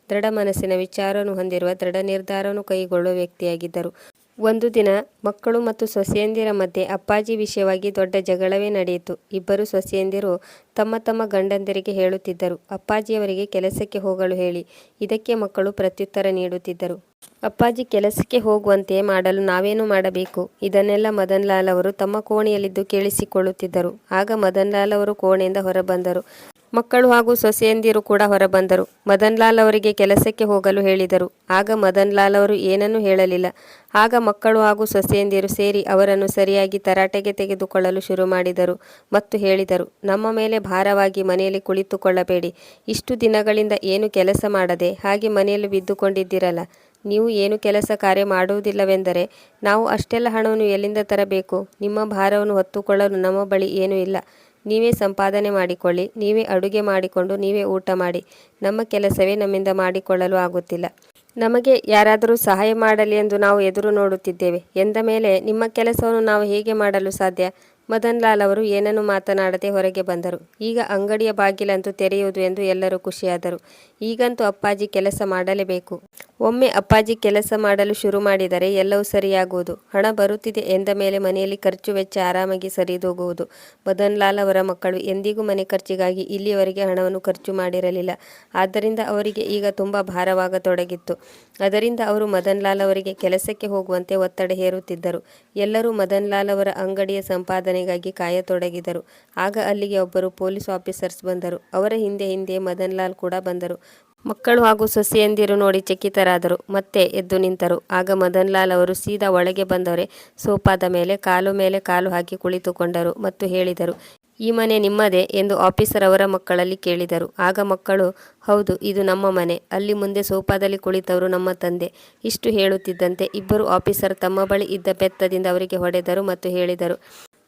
ದೃಢ ಮನಸ್ಸಿನ ವಿಚಾರವನ್ನು ಹೊಂದಿರುವ ದೃಢ ನಿರ್ಧಾರವನ್ನು ಕೈಗೊಳ್ಳುವ ವ್ಯಕ್ತಿಯಾಗಿದ್ದರು. ಒಂದು ದಿನ ಮಕ್ಕಳು ಮತ್ತು ಸೊಸೆಯಂದಿರ ಮಧ್ಯೆ ಅಪ್ಪಾಜಿ ವಿಷಯವಾಗಿ ದೊಡ್ಡ ಜಗಳವೇ ನಡೆಯಿತು. ಇಬ್ಬರು ಸೊಸೆಯಂದಿರು ತಮ್ಮ ತಮ್ಮ ಗಂಡಂದಿರಿಗೆ ಹೇಳುತ್ತಿದ್ದರು. ಅಪ್ಪಾಜಿಯವರಿಗೆ ಕೆಲಸಕ್ಕೆ ಹೋಗಲು ಹೇಳಿ. ಇದಕ್ಕೆ ಮಕ್ಕಳು ಪ್ರತ್ಯುತ್ತರ ನೀಡುತ್ತಿದ್ದರು. ಅಪ್ಪಾಜಿ ಕೆಲಸಕ್ಕೆ ಹೋಗುವಂತೆ ಮಾಡಲು ನಾವೇನು ಮಾಡಬೇಕು? ಇದನ್ನೆಲ್ಲ ಮದನ್ ಲಾಲ್ ಅವರು ತಮ್ಮ ಕೋಣೆಯಲ್ಲಿದ್ದು ಕೇಳಿಸಿಕೊಳ್ಳುತ್ತಿದ್ದರು. ಆಗ ಮದನ್ ಲಾಲ್ ಅವರು ಕೋಣೆಯಿಂದ ಹೊರಬಂದರು. ಮಕ್ಕಳು ಹಾಗೂ ಸೊಸೆಯಂದಿರು ಕೂಡ ಹೊರಬಂದರು. ಮದನ್ಲಾಲ್ ಅವರಿಗೆ ಕೆಲಸಕ್ಕೆ ಹೋಗಲು ಹೇಳಿದರು. ಆಗ ಮದನ್ಲಾಲ್ ಅವರು ಏನನ್ನೂ ಹೇಳಲಿಲ್ಲ. ಆಗ ಮಕ್ಕಳು ಹಾಗೂ ಸೊಸೆಯಂದಿರು ಸೇರಿ ಅವರನ್ನು ಸರಿಯಾಗಿ ತರಾಟೆಗೆ ತೆಗೆದುಕೊಳ್ಳಲು ಶುರು ಮಾಡಿದರು ಮತ್ತು ಹೇಳಿದರು, ನಮ್ಮ ಮೇಲೆ ಭಾರವಾಗಿ ಮನೆಯಲ್ಲಿ ಕುಳಿತುಕೊಳ್ಳಬೇಡಿ. ಇಷ್ಟು ದಿನಗಳಿಂದ ಏನು ಕೆಲಸ ಮಾಡದೆ, ಹಾಗೆ ಮನೆಯಲ್ಲಿ ಬಿದ್ದುಕೊಂಡಿದ್ದಿರಲ್ಲ. ನೀವು ಏನು ಕೆಲಸ ಕಾರ್ಯ ಮಾಡುವುದಿಲ್ಲವೆಂದರೆ, ನಾವು ಅಷ್ಟೆಲ್ಲ ಹಣವನ್ನು ಎಲ್ಲಿಂದ ತರಬೇಕು? ನಿಮ್ಮ ಭಾರವನ್ನು ಹೊತ್ತುಕೊಳ್ಳಲು ನಮ್ಮ ಬಳಿ ಏನೂ ಇಲ್ಲ. ನೀವೇ ಸಂಪಾದನೆ ಮಾಡಿಕೊಳ್ಳಿ, ನೀವೇ ಅಡುಗೆ ಮಾಡಿಕೊಂಡು, ನೀವೇ ಊಟ ಮಾಡಿ. ನಮ್ಮ ಕೆಲಸವೇ ನಮ್ಮಿಂದ ಮಾಡಿಕೊಳ್ಳಲು ಆಗುತ್ತಿಲ್ಲ. ನಮಗೆ ಯಾರಾದರೂ ಸಹಾಯ ಮಾಡಲಿ ಎಂದು ನಾವು ಎದುರು ನೋಡುತ್ತಿದ್ದೇವೆ. ಎಂದ ಮೇಲೆ ನಿಮ್ಮ ಕೆಲಸವನ್ನು ನಾವು ಹೇಗೆ ಮಾಡಲು ಸಾಧ್ಯ? ಮದನ್ ಲಾಲ್ ಅವರು ಏನನ್ನು ಮಾತನಾಡದೆ ಹೊರಗೆ ಬಂದರು. ಈಗ ಅಂಗಡಿಯ ಬಾಗಿಲಂತೂ ತೆರೆಯುವುದು ಎಂದು ಎಲ್ಲರೂ ಖುಷಿಯಾದರು. ಈಗಂತೂ ಅಪ್ಪಾಜಿ ಕೆಲಸ ಮಾಡಲೇಬೇಕು. ಒಮ್ಮೆ ಅಪ್ಪಾಜಿ ಕೆಲಸ ಮಾಡಲು ಶುರು ಮಾಡಿದರೆ ಎಲ್ಲವೂ ಸರಿಯಾಗುವುದು. ಹಣ ಬರುತ್ತಿದೆ ಎಂದ ಮೇಲೆ ಮನೆಯಲ್ಲಿ ಖರ್ಚು ವೆಚ್ಚ ಆರಾಮಾಗಿ ಸರಿದೋಗುವುದು. ಮದನ್ ಲಾಲ್ ಅವರ ಮಕ್ಕಳು ಎಂದಿಗೂ ಮನೆ ಖರ್ಚಿಗಾಗಿ ಇಲ್ಲಿಯವರೆಗೆ ಹಣವನ್ನು ಖರ್ಚು ಮಾಡಿರಲಿಲ್ಲ. ಆದ್ದರಿಂದ ಅವರಿಗೆ ಈಗ ತುಂಬ ಭಾರವಾಗತೊಡಗಿತ್ತು. ಅದರಿಂದ ಅವರು ಮದನ್ ಲಾಲ್ ಅವರಿಗೆ ಕೆಲಸಕ್ಕೆ ಹೋಗುವಂತೆ ಒತ್ತಡ ಹೇರುತ್ತಿದ್ದರು. ಎಲ್ಲರೂ ಮದನ್ ಲಾಲ್ ಅವರ ಅಂಗಡಿಯ ಸಂಪಾದನೆಗಾಗಿ ಕಾಯತೊಡಗಿದರು. ಆಗ ಅಲ್ಲಿಗೆ ಒಬ್ಬರು ಪೊಲೀಸ್ ಆಫೀಸರ್ಸ್ ಬಂದರು. ಅವರ ಹಿಂದೆ ಹಿಂದೆ ಮದನ್ ಲಾಲ್ ಕೂಡ ಬಂದರು. ಮಕ್ಕಳು ಹಾಗೂ ಸೊಸೆಯಂದಿರು ನೋಡಿ ಚಕಿತರಾದರು. ಮತ್ತೆ ಎದ್ದು ನಿಂತರು. ಆಗ ಮದನ್ ಲಾಲ್ ಅವರು ಸೀದಾ ಒಳಗೆ ಬಂದವರೆ ಸೋಪಾದ ಮೇಲೆ ಕಾಲು ಮೇಲೆ ಕಾಲು ಹಾಕಿ ಕುಳಿತುಕೊಂಡರು ಮತ್ತು ಹೇಳಿದರು, ಈ ಮನೆ ನಿಮ್ಮದೇ? ಎಂದು ಆಫೀಸರ್ ಅವರ ಮಕ್ಕಳಲ್ಲಿ ಕೇಳಿದರು. ಆಗ ಮಕ್ಕಳು, ಹೌದು, ಇದು ನಮ್ಮ ಮನೆ. ಅಲ್ಲಿ ಮುಂದೆ ಸೋಪಾದಲ್ಲಿ ಕುಳಿತವರು ನಮ್ಮ ತಂದೆ. ಇಷ್ಟು ಹೇಳುತ್ತಿದ್ದಂತೆ ಇಬ್ಬರು ಆಫೀಸರ್ ತಮ್ಮ ಬಳಿ ಇದ್ದ ಬೆತ್ತದಿಂದ ಅವರಿಗೆ ಹೊಡೆದರು ಮತ್ತು ಹೇಳಿದರು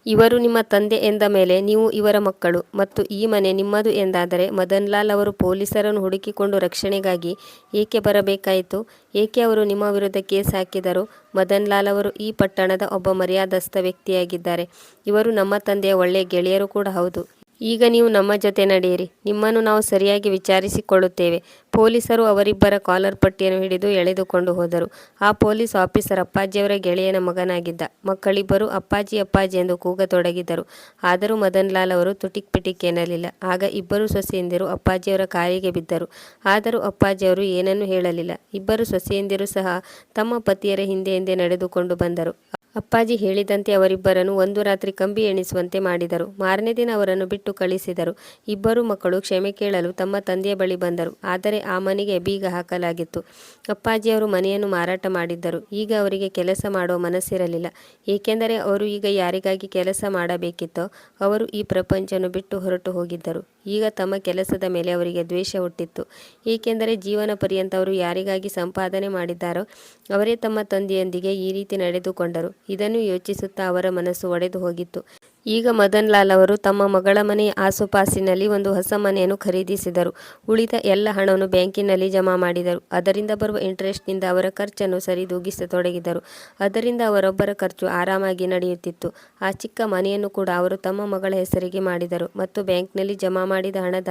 ಇವರು ನಿಮ್ಮ ತಂದೆ ಎಂದ ಮೇಲೆ ನೀವು ಇವರ ಮಕ್ಕಳು ಮತ್ತು ಈ ಮನೆ ನಿಮ್ಮದು ಎಂದಾದರೆ ಮದನ್ ಲಾಲ್ ಅವರು ಪೊಲೀಸರನ್ನು ಹುಡುಕಿಕೊಂಡು ರಕ್ಷಣೆಗಾಗಿ ಏಕೆ ಬರಬೇಕಾಯಿತು? ಏಕೆ ಅವರು ನಿಮ್ಮ ವಿರುದ್ಧ ಕೇಸ್ ಹಾಕಿದರು? ಮದನ್ ಲಾಲ್ ಅವರು ಈ ಪಟ್ಟಣದ ಒಬ್ಬ ಮರ್ಯಾದಸ್ಥ ವ್ಯಕ್ತಿಯಾಗಿದ್ದಾರೆ. ಇವರು ನಮ್ಮ ತಂದೆಯ ಒಳ್ಳೆಯ ಗೆಳೆಯರು ಕೂಡ ಹೌದು. ಈಗ ನೀವು ನಮ್ಮ ಜೊತೆ ನಡೆಯಿರಿ. ನಿಮ್ಮನ್ನು ನಾವು ಸರಿಯಾಗಿ ವಿಚಾರಿಸಿಕೊಳ್ಳುತ್ತೇವೆ. ಪೊಲೀಸರು ಅವರಿಬ್ಬರ ಕಾಲರ್ ಪಟ್ಟಿಯನ್ನು ಹಿಡಿದು ಎಳೆದುಕೊಂಡು ಹೋದರು. ಆ ಪೊಲೀಸ್ ಆಫೀಸರ್ ಅಪ್ಪಾಜಿಯವರ ಗೆಳೆಯನ ಮಗನಾಗಿದ್ದ. ಮಕ್ಕಳಿಬ್ಬರು ಅಪ್ಪಾಜಿ ಅಪ್ಪಾಜಿ ಎಂದು ಕೂಗತೊಡಗಿದರು. ಆದರೂ ಮದನ್ಲಾಲ್ ಅವರು ತುಟಿಕ್ ಪಿಟಿಕ್ ಎನ್ನಲಿಲ್ಲ. ಆಗ ಇಬ್ಬರು ಸೊಸೆಯಂದಿರು ಅಪ್ಪಾಜಿಯವರ ಕಾಲಿಗೆ ಬಿದ್ದರು. ಆದರೂ ಅಪ್ಪಾಜಿಯವರು ಏನನ್ನೂ ಹೇಳಲಿಲ್ಲ. ಇಬ್ಬರು ಸೊಸೆಯಂದಿರು ಸಹ ತಮ್ಮ ಪತಿಯರ ಹಿಂದೆ ಹಿಂದೆ ನಡೆದುಕೊಂಡು ಬಂದರು. ಅಪ್ಪಾಜಿ ಹೇಳಿದಂತೆ ಅವರಿಬ್ಬರನ್ನು ಒಂದು ರಾತ್ರಿ ಕಂಬಿ ಎಣಿಸುವಂತೆ ಮಾಡಿದರು. ಮಾರನೇ ದಿನ ಅವರನ್ನು ಬಿಟ್ಟು ಕಳಿಸಿದರು. ಇಬ್ಬರು ಮಕ್ಕಳು ಕ್ಷಮೆ ಕೇಳಲು ತಮ್ಮ ತಂದೆಯ ಬಳಿ ಬಂದರು. ಆದರೆ ಆ ಮನೆಗೆ ಬೀಗ ಹಾಕಲಾಗಿತ್ತು. ಅಪ್ಪಾಜಿಯವರು ಮನೆಯನ್ನು ಮಾರಾಟ ಮಾಡಿದ್ದರು. ಈಗ ಅವರಿಗೆ ಕೆಲಸ ಮಾಡುವ ಮನಸ್ಸಿರಲಿಲ್ಲ. ಏಕೆಂದರೆ ಅವರು ಈಗ ಯಾರಿಗಾಗಿ ಕೆಲಸ ಮಾಡಬೇಕಿತ್ತೋ ಅವರು ಈ ಪ್ರಪಂಚವನ್ನು ಬಿಟ್ಟು ಹೊರಟು ಹೋಗಿದ್ದರು. ಈಗ ತಮ್ಮ ಕೆಲಸದ ಮೇಲೆ ಅವರಿಗೆ ದ್ವೇಷ ಹುಟ್ಟಿತ್ತು. ಏಕೆಂದರೆ ಜೀವನ ಪರ್ಯಂತ ಅವರು ಯಾರಿಗಾಗಿ ಸಂಪಾದನೆ ಮಾಡಿದ್ದಾರೋ ಅವರೇ ತಮ್ಮ ತಂದೆಯೊಂದಿಗೆ ಈ ರೀತಿ ನಡೆದುಕೊಂಡರು. ಇದನ್ನು ಯೋಚಿಸುತ್ತಾ ಅವರ ಮನಸ್ಸು ಒಡೆದು ಹೋಗಿತ್ತು. ಈಗ ಮದನ್ ಲಾಲ್ ಅವರು ತಮ್ಮ ಮಗಳ ಮನೆ ಆಸುಪಾಸಿನಲ್ಲಿ ಒಂದು ಹೊಸ ಮನೆಯನ್ನು ಖರೀದಿಸಿದರು. ಉಳಿದ ಎಲ್ಲ ಹಣವನ್ನು ಬ್ಯಾಂಕಿನಲ್ಲಿ ಜಮಾ ಮಾಡಿದರು. ಅದರಿಂದ ಬರುವ ಇಂಟ್ರೆಸ್ಟ್ನಿಂದ ಅವರ ಖರ್ಚನ್ನು ಸರಿದೂಗಿಸತೊಡಗಿದರು. ಅದರಿಂದ ಅವರೊಬ್ಬರ ಖರ್ಚು ಆರಾಮಾಗಿ ನಡೆಯುತ್ತಿತ್ತು. ಆ ಚಿಕ್ಕ ಮನೆಯನ್ನು ಕೂಡ ಅವರು ತಮ್ಮ ಮಗಳ ಹೆಸರಿಗೆ ಮಾಡಿದರು ಮತ್ತು ಬ್ಯಾಂಕ್ನಲ್ಲಿ ಜಮಾ ಮಾಡಿದ ಹಣದ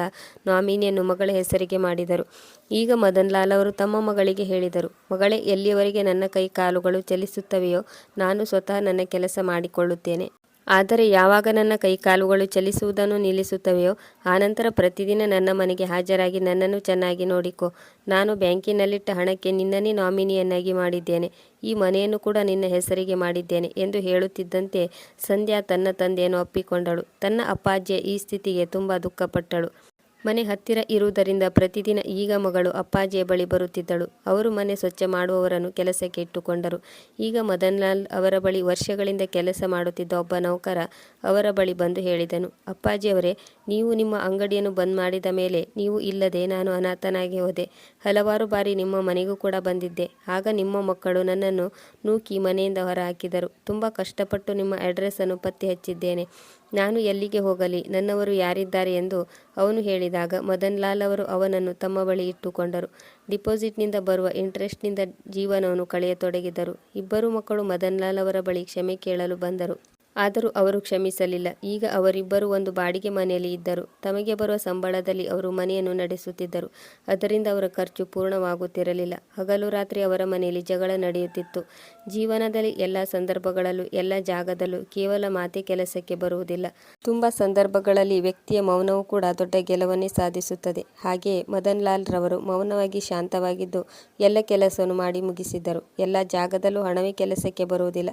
ನಾಮಿನಿಯನ್ನು ಮಗಳ ಹೆಸರಿಗೆ ಮಾಡಿದರು. ಈಗ ಮದನ್ ಲಾಲ್ ಅವರು ತಮ್ಮ ಮಗಳಿಗೆ ಹೇಳಿದರು, ಮಗಳೇ, ಎಲ್ಲಿಯವರೆಗೆ ನನ್ನ ಕೈ ಕಾಲುಗಳು ಚಲಿಸುತ್ತವೆಯೋ, ನಾನು ಸ್ವತಃ ನನ್ನ ಕೆಲಸ ಮಾಡಿಕೊಳ್ಳುತ್ತೇನೆ. ಆದರೆ ಯಾವಾಗ ನನ್ನ ಕೈಕಾಲುಗಳು ಚಲಿಸುವುದನ್ನು ನಿಲ್ಲಿಸುತ್ತವೆಯೋ ಆನಂತರ ಪ್ರತಿದಿನ ನನ್ನ ಮನೆಗೆ ಹಾಜರಾಗಿ ನನ್ನನ್ನು ಚೆನ್ನಾಗಿ ನೋಡಿಕೊ. ನಾನು ಬ್ಯಾಂಕಿನಲ್ಲಿಟ್ಟ ಹಣಕ್ಕೆ ನಿನ್ನನ್ನೇ ನಾಮಿನಿಯನ್ನಾಗಿ ಮಾಡಿದ್ದೇನೆ. ಈ ಮನೆಯನ್ನು ಕೂಡ ನಿನ್ನ ಹೆಸರಿಗೆ ಮಾಡಿದ್ದೇನೆ ಎಂದು ಹೇಳುತ್ತಿದ್ದಂತೆ ಸಂಧ್ಯಾ ತನ್ನ ತಂದೆಯನ್ನು ಒಪ್ಪಿಕೊಂಡಳು. ತನ್ನ ಅಪ್ಪಾಜಿಯ ಈ ಸ್ಥಿತಿಗೆ ತುಂಬ ದುಃಖಪಟ್ಟಳು. ಮನೆ ಹತ್ತಿರ ಇರುವುದರಿಂದ ಪ್ರತಿದಿನ ಈಗ ಮಗಳು ಅಪ್ಪಾಜಿಯ ಬಳಿ ಬರುತ್ತಿದ್ದಳು. ಅವರು ಮನೆ ಸ್ವಚ್ಛ ಮಾಡುವವರನ್ನು ಕೆಲಸಕ್ಕೆ ಇಟ್ಟುಕೊಂಡರು. ಈಗ ಮದನ್ ಲಾಲ್ ಅವರ ಬಳಿ ವರ್ಷಗಳಿಂದ ಕೆಲಸ ಮಾಡುತ್ತಿದ್ದ ಒಬ್ಬ ನೌಕರ ಅವರ ಬಳಿ ಬಂದು ಹೇಳಿದನು, ಅಪ್ಪಾಜಿಯವರೇ, ನೀವು ನಿಮ್ಮ ಅಂಗಡಿಯನ್ನು ಬಂದ್ ಮಾಡಿದ ಮೇಲೆ ನೀವು ಇಲ್ಲದೆ ನಾನು ಅನಾಥನಾಗಿ ಹೋದೆ. ಹಲವಾರು ಬಾರಿ ನಿಮ್ಮ ಮನೆಗೂ ಕೂಡ ಬಂದಿದ್ದೆ. ಆಗ ನಿಮ್ಮ ಮಕ್ಕಳು ನನ್ನನ್ನು ನೂಕಿ ಮನೆಯಿಂದ ಹೊರಹಾಕಿದರು. ತುಂಬ ಕಷ್ಟಪಟ್ಟು ನಿಮ್ಮ ಅಡ್ರೆಸ್ಸನ್ನು ಪತ್ತೆ ಹಚ್ಚಿದ್ದೇನೆ. ನಾನು ಎಲ್ಲಿಗೆ ಹೋಗಲಿ? ನನ್ನವರು ಯಾರಿದ್ದಾರೆ ಎಂದು ಅವನು ಹೇಳಿದಾಗ ಮದನ್ ಲಾಲ್ ಅವರು ಅವನನ್ನು ತಮ್ಮ ಬಳಿ ಇಟ್ಟುಕೊಂಡರು. ಡಿಪಾಸಿಟ್ನಿಂದ ಬರುವ ಇಂಟ್ರೆಸ್ಟ್ನಿಂದ ಜೀವನವನ್ನು ಕಳೆಯತೊಡಗಿದರು. ಇಬ್ಬರು ಮಕ್ಕಳು ಮದನ್ ಲಾಲ್ ಅವರ ಬಳಿ ಕ್ಷಮೆ ಕೇಳಲು ಬಂದರು. ಆದರೂ ಅವರು ಕ್ಷಮಿಸಲಿಲ್ಲ. ಈಗ ಅವರಿಬ್ಬರು ಒಂದು ಬಾಡಿಗೆ ಮನೆಯಲ್ಲಿ ಇದ್ದರು. ತಮಗೆ ಬರುವ ಸಂಬಳದಲ್ಲಿ ಅವರು ಮನೆಯನ್ನು ನಡೆಸುತ್ತಿದ್ದರು. ಅದರಿಂದ ಅವರ ಖರ್ಚು ಪೂರ್ಣವಾಗುತ್ತಿರಲಿಲ್ಲ. ಹಗಲು ರಾತ್ರಿ ಅವರ ಮನೆಯಲ್ಲಿ ಜಗಳ ನಡೆಯುತ್ತಿತ್ತು. ಜೀವನದಲ್ಲಿ ಎಲ್ಲ ಸಂದರ್ಭಗಳಲ್ಲೂ, ಎಲ್ಲ ಜಾಗದಲ್ಲೂ ಕೇವಲ ಮಾತೆ ಕೆಲಸಕ್ಕೆ ಬರುವುದಿಲ್ಲ. ತುಂಬ ಸಂದರ್ಭಗಳಲ್ಲಿ ವ್ಯಕ್ತಿಯ ಮೌನವೂ ಕೂಡ ದೊಡ್ಡ ಗೆಲುವನ್ನೇ ಸಾಧಿಸುತ್ತದೆ. ಹಾಗೆಯೇ ಮದನ್ ಲಾಲ್ ರವರು ಮೌನವಾಗಿ ಶಾಂತವಾಗಿದ್ದು, ಎಲ್ಲ ಕೆಲಸವನ್ನು ಮಾಡಿ ಮುಗಿಸಿದ್ದರು. ಎಲ್ಲ ಜಾಗದಲ್ಲೂ ಹಣವೇ ಕೆಲಸಕ್ಕೆ ಬರುವುದಿಲ್ಲ.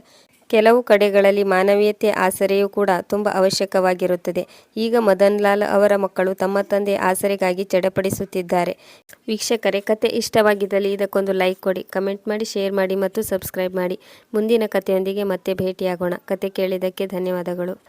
ಕೆಲವು ಕಡೆಗಳಲ್ಲಿ ಮಾನವೀಯತೆ ಆಸರೆಯೂ ಕೂಡ ತುಂಬ ಅವಶ್ಯಕವಾಗಿರುತ್ತದೆ. ಈಗ ಮದನ್ ಲಾಲ್ ಅವರ ಮಕ್ಕಳು ತಮ್ಮ ತಂದೆ ಆಸರೆಗಾಗಿ ಚಡಪಡಿಸುತ್ತಿದ್ದಾರೆ. ವೀಕ್ಷಕರೇ, ಕತೆ ಇಷ್ಟವಾಗಿದ್ದಲ್ಲಿ ಇದಕ್ಕೊಂದು ಲೈಕ್ ಕೊಡಿ, ಕಮೆಂಟ್ ಮಾಡಿ, ಶೇರ್ ಮಾಡಿ ಮತ್ತು ಸಬ್ಸ್ಕ್ರೈಬ್ ಮಾಡಿ. ಮುಂದಿನ ಕಥೆಯೊಂದಿಗೆ ಮತ್ತೆ ಭೇಟಿಯಾಗೋಣ. ಕತೆ ಕೇಳಿದ್ದಕ್ಕೆ ಧನ್ಯವಾದಗಳು.